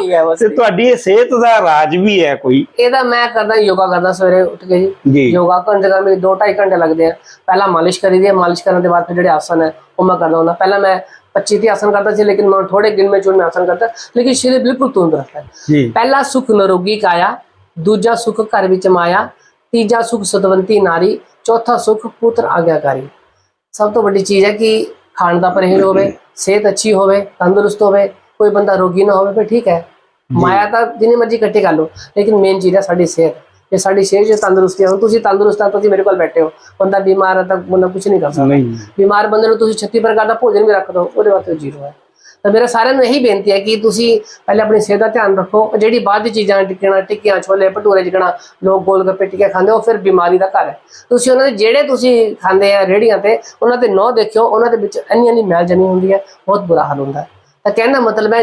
Speaker 2: ਜੀ ਹਾਂ
Speaker 3: ਤੇ ਤੁਹਾਡੀ ਇਹ ਸਿਹਤ ਦਾ ਰਾਜ ਵੀ ਹੈ ਕੋਈ?
Speaker 2: ਇਹਦਾ ਮੈਂ ਕਰਦਾ ਯੋਗਾ ਕਰਦਾ ਸਵੇਰੇ ਉੱਠ ਕੇ ਜੀ। ਯੋਗਾ ਕਰਨ ਦੇ ਨਾਲ ਮੇਰੇ 2-2.5 ਘੰਟੇ ਲੱਗਦੇ ਆ। ਪਹਿਲਾਂ ਮਾਲਿਸ਼ ਕਰੀਦੀ ਹੈ ਮਾਲਿਸ਼ ਕਰਨ ਦੇ ਬਾਅਦ ਫਿਰ ਜਿਹੜੇ ਆਸਨ ਹੈ ਉਹ ਮੈਂ ਕਰਦਾ ਹੁੰਦਾ। ਪਹਿਲਾਂ ਮੈਂ 25 ਤੇ ਆਸਨ ਕਰਦਾ ਸੀ ਲੇਕਿਨ ਮੈਂ ਥੋੜੇ ਗਿਣ ਮੇ ਚੁਣ ਮੈਂ ਆਸਨ ਕਰਦਾ ਲੇਕਿਨ ਸ਼ਰੀਰ ਬਿਲਕੁਲ ਤੁੰਦ ਰਹਿੰਦਾ
Speaker 3: ਜੀ।
Speaker 2: ਪਹਿਲਾ ਸੁਖ ਨਰੋਗੀ ਕਾਇਆ ਦੂਜਾ ਸੁਖ ਘਰ ਵਿੱਚ ਮਾਇਆ ਤੀਜਾ ਸੁਖ ਸਤਵੰਤੀ ਨਾਰੀ ਚੌਥਾ ਸੁਖ ਪੁੱਤਰ ਆਗਿਆਕਾਰੀ। ਸਭ ਤੋਂ ਵੱਡੀ ਚੀਜ਼ ਹੈ ਕਿ ਖਾਣ ਦਾ ਪਰਹੇਜ਼ ਹੋਵੇ ਸਿਹਤ ਅੱਛੀ ਹੋਵੇ ਤੰਦਰੁਸਤ ਹੋਵੇ ਕੋਈ ਬੰਦਾ ਰੋਗੀ ਨਾ ਹੋਵੇ ਫਿਰ ਠੀਕ ਹੈ। ਮਾਇਆ ਤਾਂ ਜਿੰਨੀ ਮਰਜ਼ੀ ਇਕੱਠੀ ਕਰ ਲਓ ਲੇਕਿਨ ਮੇਨ ਚੀਜ਼ ਹੈ ਸਾਡੀ ਸਿਹਤ। ਜੇ ਸਾਡੀ ਸਿਹਤ ਜੇ ਤੰਦਰੁਸਤੀ ਹੈ ਤੁਸੀਂ ਤੰਦਰੁਸਤ ਆ ਤੁਸੀਂ ਮੇਰੇ ਕੋਲ ਬੈਠੇ ਹੋ। ਬੰਦਾ ਬਿਮਾਰ ਹੈ ਤਾਂ ਬੰਦਾ ਕੁਝ ਨਹੀਂ ਕਰ ਸਕਦਾ। ਬਿਮਾਰ ਬੰਦੇ ਨੂੰ ਤੁਸੀਂ 36 ਪ੍ਰਕਾਰ ਦਾ ਭੋਜਨ ਵੀ ਰੱਖ ਦਿਓ ਉਹਦੇ ਵਾਸਤੇ ਜ਼ੀਰੋ ਹੈ। ਤਾਂ ਮੇਰਾ ਸਾਰਿਆਂ ਨੂੰ ਇਹੀ ਬੇਨਤੀ ਹੈ ਕਿ ਤੁਸੀਂ ਪਹਿਲੇ ਆਪਣੀ ਸਿਹਤ ਦਾ ਧਿਆਨ ਰੱਖੋ ਜਿਹੜੀ ਬਾਅਦ ਦੀ ਚੀਜ਼ਾਂ ਟਿੱਕਣਾ ਟਿੱਕੀਆਂ, ਛੋਲੇ ਭਟੂਰੇ ਜਿਕਣਾ ਲੋਕ ਗੋਲ ਗੱਪੇ ਟਿੱਕੇ ਖਾਂਦੇ ਉਹ ਫਿਰ ਬਿਮਾਰੀ ਦਾ ਘਰ ਹੈ। ਤੁਸੀਂ ਉਹਨਾਂ ਦੇ, ਜਿਹੜੇ ਤੁਸੀਂ ਖਾਂਦੇ ਆ ਰੇੜੀਆਂ ਤੇ, ਉਹਨਾਂ ਤੇ ਨੋ ਦੇਖਿਓ, ਉਹਨਾਂ ਦੇ ਵਿੱਚ ਇੰਨੀ ਇੰਨੀ ਮੈਲ ਜਮੀ ਹੁੰਦੀ ਹੈ, ਬਹੁਤ ਬੁਰਾ ਹਾਲ ਹੁੰਦਾ ਹੈ। ਤਾਂ ਕਹਿਣ ਦਾ ਮਤਲਬ ਹੈ,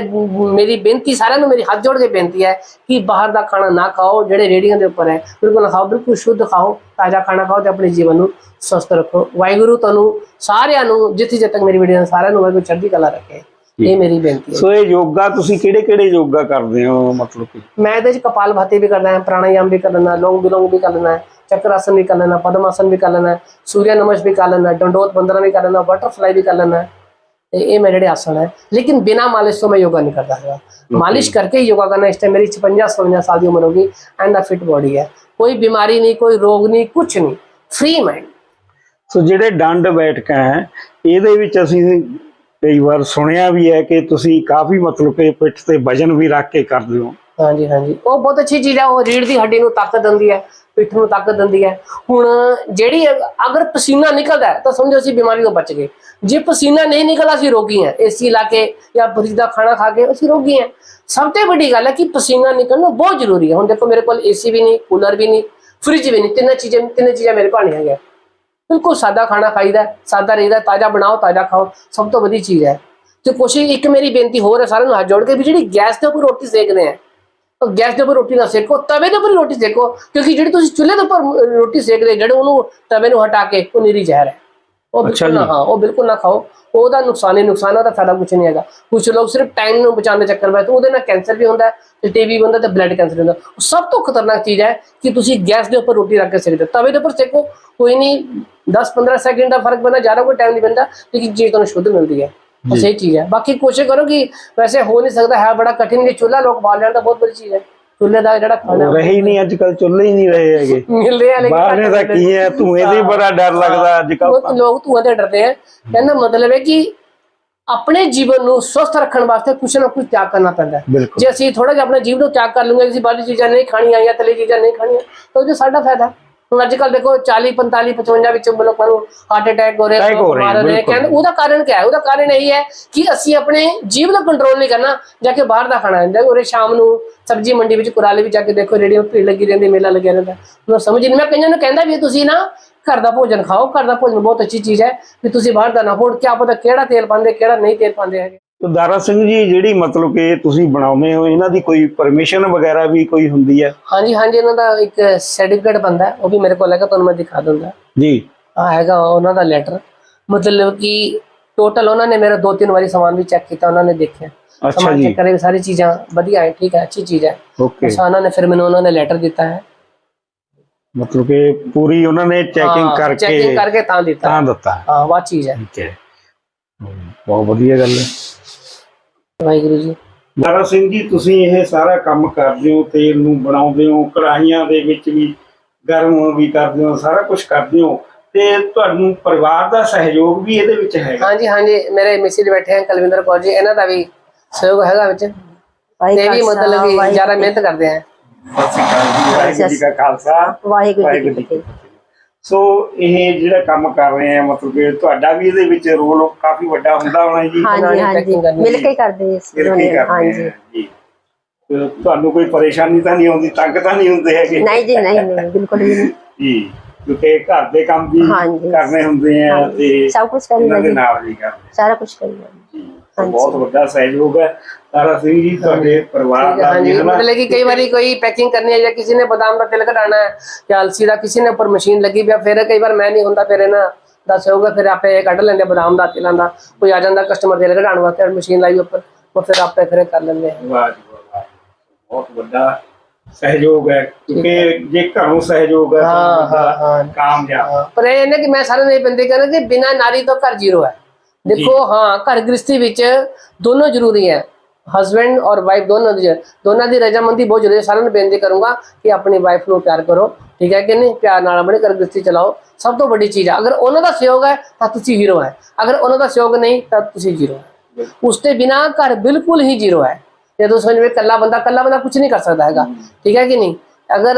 Speaker 2: ਮੇਰੀ ਬੇਨਤੀ ਸਾਰਿਆਂ ਨੂੰ, ਮੇਰੀ ਹੱਥ ਜੋੜ ਕੇ ਬੇਨਤੀ ਹੈ ਕਿ ਬਾਹਰ ਦਾ ਖਾਣਾ ਨਾ ਖਾਓ, ਜਿਹੜੇ ਰੇੜੀਆਂ ਦੇ ਉੱਪਰ ਹੈ, ਬਿਲਕੁਲ ਨਾ ਖਾਓ, ਬਿਲਕੁਲ ਸ਼ੁੱਧ ਖਾਓ, ਤਾਜ਼ਾ ਖਾਣਾ ਖਾਓ ਤੇ ਆਪਣੇ ਜੀਵਨ ਨੂੰ ਸਵਸਥ ਰੱਖੋ। ਵਾਹਿਗੁਰੂ ਤੁਹਾਨੂੰ ਸਾਰਿਆਂ ਨੂੰ, ਜਿੱਥੇ ਜਿੱਥੇ ਤੱਕ ਮੇਰੀ ਵੀਡੀਓ ਸਾਰਿਆਂ ਨੂੰ ਵਾਹਿਗੁਰੂ ਚੜ੍ਹਦੀ ਕਲਾ ਰੱਖੇ। ਇਹ ਮੇਰੀ ਬੇਨਤੀ
Speaker 3: ਸੋ ਇਹ ਯੋਗਾ ਤੁਸੀਂ ਕਿਹੜੇ ਕਿਹੜੇ ਯੋਗਾ ਕਰਦੇ ਹੋ ਮਤਲਬ ਕਿ?
Speaker 2: ਮੈਂ ਇਹਦੇ ਕਪਾਲ ਭਾਤੀ ਵੀ ਕਰਨਾ ਹੈ ਪ੍ਰਾਣਾਯਾਮ ਵੀ ਕਰਨਾ ਹੈ ਲੌਂਗ ਬਿਲੋਂਗ ਵੀ ਕਰਨਾ ਹੈ ਚਕਰਾਸਨ ਵੀ ਕਰ ਲੈਣਾ ਪਦਮ ਆਸਨ ਵੀ ਕਰ ਲੈਣਾ ਸੂਰਿਆ ਨਮਸ ਵੀ ਕਰ ਲੈਣਾ ਡੰਡੋਤ ਬੰਦਨਾ ਵੀ ਕਰ ਲੈਣਾ ਬਟਰਫਲਾਈ ਵੀ ਕਰ ਲੈਣਾ ਤੇ ਇਹ ਮੇਰੇ ਆਸਨ ਹੈ। ਲੇਕਿਨ ਬਿਨਾ ਮਾਲਿਸ਼ ਤੋਂ ਮੈਂ ਯੋਗਾ ਨਹੀਂ ਕਰਦਾ ਹੈਗਾ। ਮਾਲਿਸ਼ ਕਰਕੇ ਯੋਗਾ ਕਰਨਾ ਇਸ ਟਾਈਮ ਮੇਰੀ 56 57 ਸਾਲ ਦੀ ਉਮਰ ਹੋ ਗਈ ਐਂਡ ਆ ਫਿਟ ਬਾਡੀ ਹੈ। ਕੋਈ ਬਿਮਾਰੀ ਨਹੀਂ ਕੋਈ ਰੋਗ ਨਹੀਂ ਕੁਝ ਨਹੀਂ। ਫ੍ਰੀ ਮਾਈਂਡ
Speaker 3: ਸੋ ਜਿਹੜੇ ਡੰਡ ਬੈਠਕਾਂ ਹੈ ਇਹਦੇ ਵਿੱਚ ਅਸੀਂ ਕਈ ਵਾਰ ਸੁਣਿਆ ਵੀ ਹੈ ਕਿ ਤੁਸੀਂ ਕਾਫੀ ਮਤਲਬ ਕਿ ਪਿੱਠ ਤੇ ਵਜਨ ਵੀ ਰੱਖ ਕੇ ਕਰਦੇ ਹੋ।
Speaker 2: ਹਾਂਜੀ ਹਾਂਜੀ। ਉਹ ਬਹੁਤ ਅੱਛੀ ਚੀਜ਼ ਹੈ ਉਹ ਰੀੜ ਦੀ ਹੱਡੀ ਨੂੰ ਤਾਕਤ ਦਿੰਦੀ ਹੈ, ਪਿੱਠ ਨੂੰ ਤਾਕਤ ਦਿੰਦੀ ਹੈ। ਹੁਣ ਜਿਹੜੀ ਅਗਰ ਪਸੀਨਾ ਨਿਕਲਦਾ ਤਾਂ ਸਮਝੋ ਅਸੀਂ ਬਿਮਾਰੀ ਤੋਂ ਬਚ ਗਏ। ਜੇ ਪਸੀਨਾ ਨਹੀਂ ਨਿਕਲਦਾ, ਅਸੀਂ ਰੋਗੀ ਹਾਂ। ਏਸੀ ਲਾ ਕੇ ਜਾਂ ਫਰਿੱਜ ਦਾ ਖਾਣਾ ਖਾ ਕੇ ਅਸੀਂ ਰੋਗੀ ਹਾਂ। ਸਭ ਤੋਂ ਵੱਡੀ ਗੱਲ ਹੈ ਕਿ ਪਸੀਨਾ ਨਿਕਲਣਾ ਬਹੁਤ ਜ਼ਰੂਰੀ ਹੈ। ਹੁਣ ਦੇਖੋ ਮੇਰੇ ਕੋਲ ਏਸੀ ਵੀ ਨਹੀਂ, ਕੂਲਰ ਵੀ ਨਹੀਂ, ਫ੍ਰਿਜ ਵੀ ਨਹੀਂ। ਤਿੰਨ ਚੀਜ਼ਾਂ ਤਿੰਨ ਚੀਜ਼ਾਂ ਮੇਰੇ ਕੋਲ ਨਹੀਂ ਹੈਗੀਆਂ। ਬਿਲਕੁਲ ਸਾਦਾ ਖਾਣਾ ਖਾਈਦਾ ਸਾਦਾ ਰਹੀਦਾ ਤਾਜ਼ਾ ਬਣਾਓ ਤਾਜ਼ਾ ਖਾਓ ਸਭ ਤੋਂ ਵੱਡੀ ਚੀਜ਼ ਹੈ ਤੇ ਕੋਸ਼ਿਸ਼ ਇੱਕ ਮੇਰੀ ਬੇਨਤੀ ਹੋਰ ਹੈ ਸਾਰਿਆਂ ਨੂੰ ਹੱਥ ਜੋੜ ਕੇ ਵੀ ਜਿਹੜੀ ਗੈਸ ਦੇ ਉੱਪਰ ਰੋਟੀ ਸੇਕਦੇ ਆ ਉਹ ਗੈਸ ਦੇ ਉੱਪਰ ਰੋਟੀ ਨਾ ਸੇਕੋ ਤਵੇ ਦੇ ਉੱਪਰ ਰੋਟੀ ਸੇਕੋ ਕਿਉਂਕਿ ਜਿਹੜੀ ਤੁਸੀਂ ਚੁੱਲ੍ਹੇ ਦੇ ਉੱਪਰ ਰੋਟੀ ਸੇਕਦੇ ਜਿਹੜੇ ਉਹਨੂੰ ਤਵੇ ਨੂੰ ਹਟਾ ਕੇ ਉਹ ਨੀਰੀ ਜ਼ਹਿਰ ਹੈ ਉਹ ਬਿਲਕੁਲ ਨਾ। ਹਾਂ ਉਹ ਬਿਲਕੁਲ ਨਾ ਖਾਓ ਉਹਦਾ ਨੁਕਸਾਨ ਹੀ ਨੁਕਸਾਨ ਉਹਦਾ ਫਾਇਦਾ ਕੁਝ ਨਹੀਂ ਹੈਗਾ ਕੁਝ ਲੋਕ ਸਿਰਫ ਟਾਈਮ ਨੂੰ ਬਚਾਉਣ ਦੇ ਚੱਕਰ ਵਿੱਚ ਉਹਦੇ ਨਾਲ ਕੈਂਸਰ ਵੀ ਹੁੰਦਾ ਤੇ ਟੀਵੀ ਵੀ ਹੁੰਦਾ ਤੇ ਬਲੱਡ ਕੈਂਸਰ ਹੁੰਦਾ ਉਹ ਸਭ ਤੋਂ ਖਤਰਨਾਕ ਚੀਜ਼ ਹੈ ਕਿ ਤੁਸੀਂ ਗੈਸ ਦੇ ਉੱਪਰ ਰੋਟੀ ਰੱਖ ਕੇ ਸੇਕਦੇ। ਤਵੇ ਦੇ ਉੱਪਰ ਸੇਕੋ ਕੋਈ ਨਹੀਂ 10-15 ਸੈਕਿੰਡ ਦਾ ਫ਼ਰਕ ਪੈਂਦਾ ਜ਼ਿਆਦਾ ਕੋਈ ਟਾਈਮ ਨਹੀਂ ਪੈਂਦਾ ਲੇਕਿਨ ਚੀਜ਼ ਤੁਹਾਨੂੰ ਸ਼ੁੱਧ ਮਿਲਦੀ ਹੈ। ਉਹ ਸਹੀ ਚੀਜ਼ ਹੈ। ਬਾਕੀ ਕੋਸ਼ਿਸ਼ ਕਰੋ ਕਿ ਵੈਸੇ ਹੋ ਨਹੀਂ ਸਕਦਾ ਹੈ ਬੜਾ ਕਠਿਨ ਕਿ ਚੁੱਲ੍ਹਾ ਲੋਕ ਬਾਲ ਲੈਣ ਤਾਂ ਬਹੁਤ ਬੜੀ ਚੀਜ਼ ਹੈ। ਚੁੱਲ੍ਹੇ ਦਾ ਜਿਹੜਾ ਖਾਣਾ
Speaker 3: ਰਹੇ ਹੀ ਨਹੀਂ ਅੱਜ ਕੱਲ ਚੁੱਲ੍ਹੇ ਹੀ ਨਹੀਂ ਰਹੇ ਹੈਗੇ।
Speaker 2: ਮਿਲ ਰਿਹਾ ਲੇਕਿਨ
Speaker 3: ਬਾਹਰ ਤਾਂ ਕੀ ਹੈ ਧੂਏ ਦੀ ਬੜਾ ਡਰ ਲੱਗਦਾ ਅੱਜ ਕੱਲ
Speaker 2: ਬਹੁਤ ਲੋਕ ਧੂਆਂ ਤੇ ਡਰਦੇ ਆ। ਕਹਿੰਦਾ ਮਤਲਬ ਹੈ ਕਿ ਆਪਣੇ ਜੀਵਨ ਨੂੰ ਸਵਸਥ ਰੱਖਣ ਵਾਸਤੇ ਕੁਛ ਨਾ ਕੁਛ ਤਿਆਗ ਕਰਨਾ ਪੈਂਦਾ ਜੇ ਅਸੀਂ ਥੋੜਾ ਜਿਹਾ ਆਪਣੇ ਜੀਵਨ ਨੂੰ ਤਿਆਗ ਕਰ ਲੂਗੇ ਅਸੀਂ ਬਾਹਰੀ ਚੀਜ਼ਾਂ ਨਹੀਂ ਖਾਣੀਆਂ ਜਾਂ ਤਲੀ ਚੀਜ਼ਾਂ ਨਹੀਂ ਖਾਣੀਆਂ ਤਾਂ ਉਹਦੇ ਸਾਡਾ ਫਾਇਦਾ। ਹੁਣ ਅੱਜ ਕੱਲ ਦੇਖੋ 40 45 55 ਵਿੱਚ ਲੋਕਾਂ ਨੂੰ ਹਾਰਟ ਅਟੈਕ ਹੋ ਰਿਹਾ
Speaker 3: ਰਹੇ ਬਿਲਕੁਲ।
Speaker 2: ਕਹਿੰਦੇ ਉਹਦਾ ਕਾਰਨ ਕੀ ਹੈ? ਉਹਦਾ ਕਾਰਨ ਇਹੀ ਹੈ ਕਿ ਅਸੀਂ ਆਪਣੇ ਜੀਵ ਦਾ ਕੰਟਰੋਲ ਨਹੀਂ ਕਰਨਾ ਜਾ ਕੇ ਬਾਹਰ ਦਾ ਖਾਣਾ ਹੈ ਉਰੇ ਸ਼ਾਮ ਨੂੰ ਸਬਜ਼ੀ ਮੰਡੀ ਵਿੱਚ ਕੁਰਾਲੇ ਵਿੱਚ ਜਾ ਕੇ ਦੇਖੋ ਰੇੜੀਆਂ ਭੀੜ ਲੱਗੀ ਰਹਿੰਦੀ ਮੇਲਾ ਲੱਗਿਆ ਰਹਿੰਦਾ। ਮੈਨੂੰ ਸਮਝ ਨਹੀਂ ਮੈਂ ਕਈਆਂ ਨੂੰ ਕਹਿੰਦਾ ਵੀ ਤੁਸੀਂ ਨਾ ਘਰ ਦਾ ਭੋਜਨ ਖਾਓ ਘਰ ਦਾ ਭੋਜਨ ਬਹੁਤ ਅੱਛੀ ਚੀਜ਼ ਹੈ ਵੀ ਤੁਸੀਂ ਬਾਹਰ ਦਾ ਨਾ ਹੋਰ ਕੀ ਪਤਾ ਕਿਹੜਾ ਤੇਲ ਪਾਉਂਦੇ ਕਿਹੜਾ ਨਹੀਂ ਤੇਲ ਪਾਉਂਦੇ ਹੈਗੇ।
Speaker 3: ਤੇ ਦਾਰਾ ਸਿੰਘ ਜੀ ਜਿਹੜੀ ਮਤਲਬ ਕਿ ਤੁਸੀਂ ਬਣਾਉਂਦੇ ਹੋ ਇਹਨਾਂ ਦੀ ਕੋਈ ਪਰਮਿਸ਼ਨ ਵਗੈਰਾ ਵੀ ਕੋਈ ਹੁੰਦੀ ਹੈ?
Speaker 2: ਹਾਂਜੀ ਹਾਂਜੀ ਇਹਨਾਂ ਦਾ ਇੱਕ ਸਰਟੀਫਿਕੇਟ ਬੰਦਾ ਉਹ ਵੀ ਮੇਰੇ ਕੋਲ ਹੈਗਾ ਤੁਹਾਨੂੰ ਮੈਂ ਦਿਖਾ ਦਿੰਦਾ।
Speaker 3: ਜੀ।
Speaker 2: ਆ ਹੈਗਾ ਉਹਨਾਂ ਦਾ ਲੈਟਰ ਮਤਲਬ ਕਿ ਟੋਟਲ ਉਹਨਾਂ ਨੇ ਮੇਰਾ ਦੋ ਤਿੰਨ ਵਾਰੀ ਸਮਾਨ ਵੀ ਚੈੱਕ ਕੀਤਾ ਉਹਨਾਂ ਨੇ ਦੇਖਿਆ।
Speaker 3: ਅੱਛਾ ਜੀ।
Speaker 2: ਚੈੱਕ ਕਰੇ ਸਾਰੀ ਚੀਜ਼ਾਂ ਵਧੀਆ ਹੈ ਠੀਕ ਹੈ ਅੱਛੀ ਚੀਜ਼ ਹੈ।
Speaker 3: ਓਕੇ
Speaker 2: ਉਹਨਾਂ ਨੇ ਫਿਰ ਮੈਨੂੰ ਉਹਨਾਂ ਨੇ ਲੈਟਰ ਦਿੱਤਾ ਹੈ।
Speaker 3: ਮਤਲਬ ਕਿ ਪੂਰੀ ਉਹਨਾਂ ਨੇ ਚੈਕਿੰਗ ਕਰਕੇ
Speaker 2: ਚੈਕਿੰਗ ਕਰਕੇ ਤਾਂ ਦਿੱਤਾ।
Speaker 3: ਤਾਂ ਦਿੱਤਾ।
Speaker 2: ਹਾਂ ਵਾਹ ਚੀਜ਼ ਹੈ।
Speaker 3: ਠੀਕ ਹੈ। ਬਹੁਤ ਵਧੀਆ ਗੱਲ ਹੈ।
Speaker 2: ਵਾਹਿਗੁਰੂ ਜੀ।
Speaker 3: ਦਾਰਾ ਸਿੰਘ ਜੀ ਤੁਸੀਂ ਇਹ ਸਾਰਾ ਕੰਮ ਕਰਦੇ ਹੋ ਤੇਲ ਨੂੰ ਬਣਾਉਂਦੇ ਹੋ ਕੜਾਹੀਆਂ ਦੇ ਵਿੱਚ ਵੀ ਗਰਮ ਵੀ ਕਰਦੇ ਹੋ ਸਾਰਾ ਕੁਝ ਕਰਦੇ ਹੋ ਤੇ ਤੁਹਾਨੂੰ ਪਰਿਵਾਰ ਦਾ ਸਹਿਯੋਗ ਵੀ ਇਹਦੇ ਵਿੱਚ ਹੈਗਾ।
Speaker 2: ਹਾਂਜੀ ਹਾਂਜੀ ਮੇਰੇ ਮਿਸਿਲ ਬੈਠੇ ਹਨ ਕੁਲਵਿੰਦਰ ਕੌਰ ਜੀ ਇਹਨਾਂ ਦਾ ਵੀ ਸਹਿਯੋਗ ਹੈਗਾ ਵਿੱਚ। ਤੇ ਵੀ ਮਤਲਬ ਕਿ ਜ਼ਿਆਦਾ ਮਿਹਨਤ ਕਰਦੇ ਆ।
Speaker 3: ਵਾਹਿਗੁਰੂ ਜੀ ਕਾ ਖਾਲਸਾ।
Speaker 4: ਵਾਹਿਗੁਰੂ ਜੀ ਕੀ
Speaker 3: ਜੀ
Speaker 4: ਫਤਿਹ।
Speaker 3: ਸੋ ਇਹ ਜਿਹੜਾ ਕੰਮ ਕਰ ਰਹੇ ਆ ਮਤਲਬ ਕਿ ਤੁਹਾਡਾ ਵੀ ਇਹਦੇ ਵਿੱਚ ਰੋਲ ਕਾਫੀ ਵੱਡਾ ਹੁੰਦਾ ਹੋਣਾ ਜੀ।
Speaker 4: ਹਾਂਜੀ ਹਾਂਜੀ। ਮਿਲ ਕੇ ਕਰਦੇ ਇਸ
Speaker 3: ਫਿਰ ਕੀ ਕਰਦੇ ਆ ਜੀ। ਤੁਹਾਨੂੰ ਕੋਈ ਪਰੇਸ਼ਾਨੀ ਤਾਂ ਨਹੀਂ ਆਉਂਦੀ ਤੰਗ ਤਾਂ ਨਹੀਂ ਹੁੰਦੇ ਹੈਗੇ?
Speaker 4: ਨਹੀਂ ਜੀ ਨਹੀਂ ਨਹੀਂ ਬਿਲਕੁਲ ਵੀ ਨਹੀਂ।
Speaker 3: ਜੀ ਕਿਉਂਕਿ ਘਰ ਦੇ ਕੰਮ ਵੀ
Speaker 4: ਹਾਂਜੀ।
Speaker 3: ਕਰਨੇ ਹੁੰਦੇ ਆ ਤੇ
Speaker 4: ਸਭ ਕੁਝ
Speaker 3: ਇਹਨਾਂ ਦੇ ਨਾਲ ਵੀ ਕਰਦੇ
Speaker 4: ਸਾਰਾ ਕੁਝ ਕਰੀਦਾ
Speaker 3: ਜੀ ਸੋ ਬਹੁਤ ਵੱਡਾ ਸਹਿਯੋਗ ਹੈ। ਤਾਰਾ ਸਿੰਘ ਜੀ ਤੁਹਾਡੇ ਪਰਿਵਾਰ ਦਾ
Speaker 2: ਹਾਂਜੀ।
Speaker 3: ਵੀ ਹੈ ਨਾ
Speaker 2: ਮਤਲਬ ਕਿ ਕਈ ਵਾਰੀ ਕੋਈ ਪੈਕਿੰਗ ਕਰਨੀ ਹੈ ਜਾਂ ਕਿਸੇ ਨੇ ਬਦਾਮ ਦਾ ਤਿਲ ਕਢਾਣਾ ਹੈ ਜਾਂ ਅਲਸੀ ਦਾ ਕਿਸੇ ਨੇ ਉੱਪਰ ਮਸ਼ੀਨ ਲੱਗੀ ਪਿਆ ਫਿਰ ਕਈ ਵਾਰ ਮੈਂ ਨਹੀਂ ਹੁੰਦਾ ਫਿਰ ਇਹਨਾਂ ਦਾ ਸਹਿਯੋਗ ਹੈ ਫਿਰ ਆਪੇ ਕੱਢ ਲੈਂਦੇ ਬਦਾਮ ਦਾ ਤਿਲਾਂ ਦਾ। ਕੋਈ ਆ ਜਾਂਦਾ ਕਸਟਮਰ ਤੇਲ ਕਢਾਉਣ ਵਾਸਤੇ ਮਸ਼ੀਨ ਲਾਈ ਉੱਪਰ ਉਹ ਫਿਰ ਆਪੇ ਫਿਰ ਕਰ ਲੈਂਦੇ ਆ।
Speaker 3: ਵਾਹ ਜੀ ਵਾਹ, ਵਾਹ। ਬਹੁਤ ਵੱਡਾ ਸਹਿਯੋਗ ਹੈ ਕਿਉਂਕਿ ਜੇ ਘਰੋਂ ਸਹਿਯੋਗ ਹੈ
Speaker 2: ਹਾਂ,
Speaker 3: ਤਾਂ
Speaker 2: ਹਾਂ, ਹਾਂ।
Speaker 3: ਕਾਮਯਾਬ।
Speaker 2: ਪਰ ਇਹ ਨਾ ਕਿ ਮੈਂ ਸਾਰਿਆਂ ਨੂੰ ਇਹ ਬੰਦੇ ਕਹਿੰਦਾ ਕਿ ਬਿਨਾਂ ਨਾਰੀ ਤੋਂ ਘਰ ਜ਼ੀਰੋ ਹੈ। ਦੇਖੋ ਹਾਂ ਘਰ ਗ੍ਰਸਤੀ ਵਿੱਚ ਦੋਨੋਂ ਜ਼ਰੂਰੀ ਹੈ। ਹਸਬੈਂਡ ਔਰ ਵਾਈਫ ਦੋਨੋਂ ਦੀ ਦੋਨਾਂ ਦੀ ਰਜਾਮੰਦੀ ਬਹੁਤ ਜ਼ਰੂਰੀ ਹੈ। ਸਾਰਿਆਂ ਨੂੰ ਬੇਨਤੀ ਕਰੂੰਗਾ ਕਿ ਆਪਣੀ ਵਾਈਫ ਨੂੰ ਪਿਆਰ ਕਰੋ। ਠੀਕ ਹੈ ਕਿ ਨਹੀਂ? ਪਿਆਰ ਨਾਲ ਆਪਣੇ ਘਰ ਗ੍ਰਸਤੀ ਚਲਾਓ। ਸਭ ਤੋਂ ਵੱਡੀ ਚੀਜ਼ ਹੈ ਅਗਰ ਉਹਨਾਂ ਦਾ ਸਹਿਯੋਗ ਹੈ ਤਾਂ ਤੁਸੀਂ ਹੀਰੋ ਹੈ। ਅਗਰ ਉਹਨਾਂ ਦਾ ਸਹਿਯੋਗ ਨਹੀਂ ਤਾਂ ਤੁਸੀਂ ਜ਼ੀਰੋ ਹੈ। ਉਸ ਤੇ ਬਿਨਾ ਘਰ ਬਿਲਕੁਲ ਹੀ ਜ਼ੀਰੋ ਹੈ। ਜਦੋਂ ਸਮਝ ਵਿੱਚ ਕੱਲਾ ਬੰਦਾ ਕੱਲਾ ਬੰਦਾ ਕੁਝ ਨਹੀਂ ਕਰ ਸਕਦਾ ਹੈਗਾ। ਠੀਕ ਹੈ ਕਿ ਨਹੀਂ? ਅਗਰ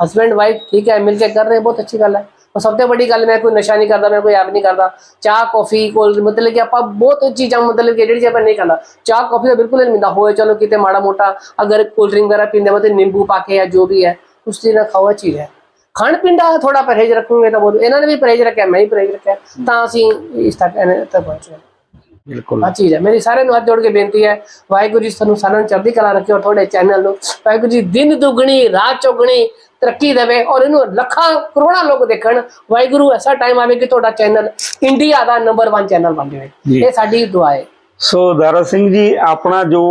Speaker 2: ਹਸਬੈਂਡ ਵਾਈਫ ਠੀਕ ਹੈ ਮਿਲ ਕੇ ਕਰ ਰਹੇ ਬਹੁਤ ਅੱਛੀ ਗੱਲ ਹੈ। ਔਰ ਸਭ ਤੋਂ ਵੱਡੀ ਗੱਲ ਮੈਂ ਕੋਈ ਨਸ਼ਾ ਨਹੀਂ ਕਰਦਾ ਮੈਂ ਕੋਈ ਐਬ ਨਹੀਂ ਕਰਦਾ। ਚਾਹ ਕਾਫੀ ਕੋਲ ਮਤਲਬ ਕਿ ਆਪਾਂ ਬਹੁਤ ਚੀਜ਼ਾਂ ਮਤਲਬ ਕਿ ਜਿਹੜੀ ਆਪਾਂ ਨਹੀਂ ਖਾਂਦਾ। ਚਾਹ ਕਾਫੀ ਦਾ ਬਿਲਕੁਲ ਨਹੀਂ ਮਿਲਦਾ ਹੋਏ ਚਲੋ ਕਿਤੇ ਮਾੜਾ ਮੋਟਾ ਅਗਰ ਕੋਲ ਡਰਿੰਕ ਵਗੈਰਾ ਪੀਂਦੇ ਮਤਲਬ ਨਿੰਬੂ ਪਾ ਕੇ ਜਾਂ ਜੋ ਵੀ ਹੈ ਉਸ ਦੀ ਨਾ ਖਾਵਾ ਚੀਜ਼ ਹੈ। ਖਾਣ ਪੀਣ ਦਾ ਥੋੜਾ ਪਰਹੇਜ਼ ਰੱਖੂਗੇ ਤਾਂ ਬਹੁਤ ਇਹਨਾਂ ਨੇ ਵੀ ਪਰਹੇਜ਼ ਰੱਖਿਆ ਮੈਂ ਵੀ ਪਰਹੇਜ਼ ਰੱਖਿਆ। ਤਾਂ ਅਸੀਂ ਇਸ ਤੱਕ ਤੱਕ ਪਹੁੰਚੇ
Speaker 3: ਬਿਲਕੁਲ।
Speaker 2: ਆ ਚੀਜ਼ ਹੈ। ਮੇਰੀ ਸਾਰੇ ਨੂੰ ਹੱਥ ਜੋੜ ਕੇ ਬੇਨਤੀ ਹੈ ਵਾਹਿਗੁਰੂ ਜੀ ਸਾਨੂੰ ਸਾਰਿਆਂ ਨੂੰ ਚੜ੍ਹਦੀ ਕਲਾ ਰੱਖਿਓ ਤੁਹਾਡੇ ਚੈਨਲ ਨੂੰ। ਵਾਹਿਗੁਰੂ ਜੀ ਦਿਨ ਦੁਗਣੀ ਰਾਤ ਚੌਗਣੀ ਤਰੱਕੀ ਦੇਵੇ ਔਰ ਇਹਨੂੰ ਲੱਖਾਂ ਕਰੋੜਾਂ ਲੋਕ ਦੇਖਣ ਵਾਹਿਗੁਰੂ ਐਸਾ ਟਾਈਮ ਆਵੇ ਕਿ ਤੁਹਾਡਾ ਚੈਨਲ ਇੰਡੀਆ ਦਾ ਨੰਬਰ 1 ਚੈਨਲ ਬਣ ਜਾਵੇ। ਇਹ ਸਾਡੀ ਦੁਆ ਹੈ।
Speaker 3: ਸੋ ਦਾਰਾ ਸਿੰਘ ਜੀ ਆਪਣਾ ਜੋ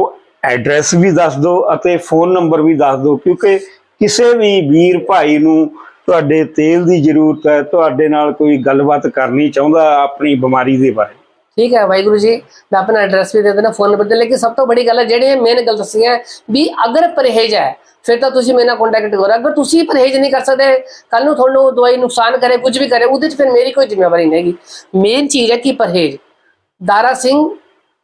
Speaker 3: ਐਡਰੈਸ ਵੀ ਦੱਸ ਦਿਓ ਅਤੇ ਫੋਨ ਨੰਬਰ ਵੀ ਦੱਸ ਦਿਓ ਕਿਉਂਕਿ ਕਿਸੇ ਵੀ ਵੀਰ ਭਾਈ ਨੂੰ ਤੁਹਾਡੇ ਤੇਲ ਦੀ ਜ਼ਰੂਰਤ ਹੈ ਤੁਹਾਡੇ ਨਾਲ ਕੋਈ ਗੱਲਬਾਤ ਕਰਨੀ ਚਾਹੁੰਦਾ ਆਪਣੀ ਬਿਮਾਰੀ ਦੇ ਬਾਰੇ।
Speaker 2: ਠੀਕ ਹੈ ਵਾਹਿਗੁਰੂ ਜੀ, ਮੈਂ ਆਪਣਾ ਐਡਰੈਸ ਵੀ ਦੇ ਦੇਣਾ ਫੋਨ ਨੰਬਰ ਦੇ, ਲੇਕਿਨ ਸਭ ਤੋਂ ਬੜੀ ਗੱਲ ਹੈ, ਜਿਹੜੀ ਮੇਨ ਗੱਲ ਦੱਸੀ ਹੈ ਵੀ ਅਗਰ ਪਰਹੇਜ਼ ਹੈ, ਫਿਰ ਤਾਂ ਤੁਸੀਂ ਮੇਰੇ ਨਾਲ ਕੰਟੈਕਟ ਕਰੋ। ਅਗਰ ਤੁਸੀਂ ਪਰਹੇਜ਼ ਨਹੀਂ ਕਰ ਸਕਦੇ ਕੱਲ ਨੂੰ ਤੁਹਾਨੂੰ ਦਵਾਈ ਨੁਕਸਾਨ ਕਰੇ, ਕੁਝ ਵੀ ਕਰੇ, ਉਹਦੇ 'ਚ ਫਿਰ ਮੇਰੀ ਕੋਈ ਜ਼ਿੰਮੇਵਾਰੀ ਨਹੀਂ ਹੈਗੀ। ਮੇਨ ਚੀਜ਼ ਹੈ ਕਿ ਪਰਹੇਜ਼। ਦਾਰਾ ਸਿੰਘ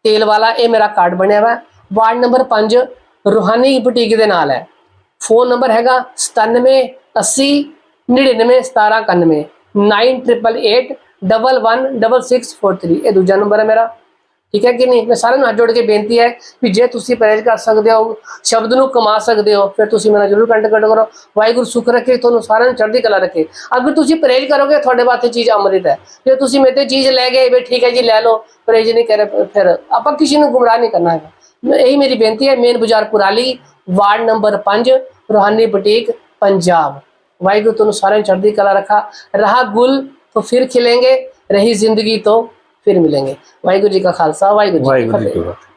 Speaker 2: ਤੇਲ ਵਾਲਾ ਇਹ ਮੇਰਾ ਕਾਰਡ ਬਣਿਆ ਵਾ। ਵਾਰਡ ਨੰਬਰ 5 ਰੂਹਾਨੀ ਬੁਟੀਕ ਦੇ ਨਾਲ ਹੈ। ਫੋਨ ਨੰਬਰ ਹੈਗਾ 97 80 99 17 91 9888 111643 ਇਹ ਦੂਜਾ ਨੰਬਰ ਹੈ ਮੇਰਾ। ਠੀਕ ਹੈ ਕਿ ਨਹੀਂ? ਮੈਂ ਸਾਰਿਆਂ ਨੂੰ ਹੱਥ ਜੋੜ ਕੇ ਬੇਨਤੀ ਹੈ ਵੀ ਜੇ ਤੁਸੀਂ ਪਰਹੇਜ਼ ਕਰ ਸਕਦੇ ਹੋ, ਸ਼ਬਦ ਨੂੰ ਕਮਾ ਸਕਦੇ ਹੋ, ਫਿਰ ਤੁਸੀਂ ਮੇਰਾ ਜ਼ਰੂਰ ਕੰਟੈਕਟ ਕਰੋ। ਵਾਹਿਗੁਰੂ ਸੁਖ ਰੱਖੇ, ਤੁਹਾਨੂੰ ਸਾਰਿਆਂ ਨੂੰ ਚੜ੍ਹਦੀ ਕਲਾ ਰੱਖੇ। ਅਗਰ ਤੁਸੀਂ ਪਰਹੇਜ਼ ਕਰੋਗੇ, ਤੁਹਾਡੇ ਵਾਸਤੇ ਚੀਜ਼ ਅੰਮ੍ਰਿਤ ਹੈ। ਜੇ ਤੁਸੀਂ ਮੇਰੇ ਤੇ ਚੀਜ਼ ਲੈ ਗਏ, ਵੀ ਠੀਕ ਹੈ ਜੀ, ਲੈ ਲਓ, ਪਰਹੇਜ਼ ਨਹੀਂ ਕਰੇ, ਫਿਰ ਆਪਾਂ ਕਿਸੇ ਨੂੰ ਗੁੰਮਰਾਹ ਨਹੀਂ ਕਰਨਾ ਹੈਗਾ। ਇਹੀ ਮੇਰੀ ਬੇਨਤੀ ਹੈ, ਮੇਨ ਬਾਜ਼ਾਰ ਪੁਰਾਲੀ ward number 5 Rohani boutique, Punjab. Waheguru, ਤੁਹਾਨੂੰ ਸਾਰਿਆਂ ਨੂੰ ਚੜ੍ਹਦੀ ਕਲਾ ਰੱਖਾ। ਰਹਾ ਗੁਲ तो फिर खिलेंगे रही जिंदगी तो फिर मिलेंगे वाहिगुरु जी का खालसा वाहिगुरु जी की फतेह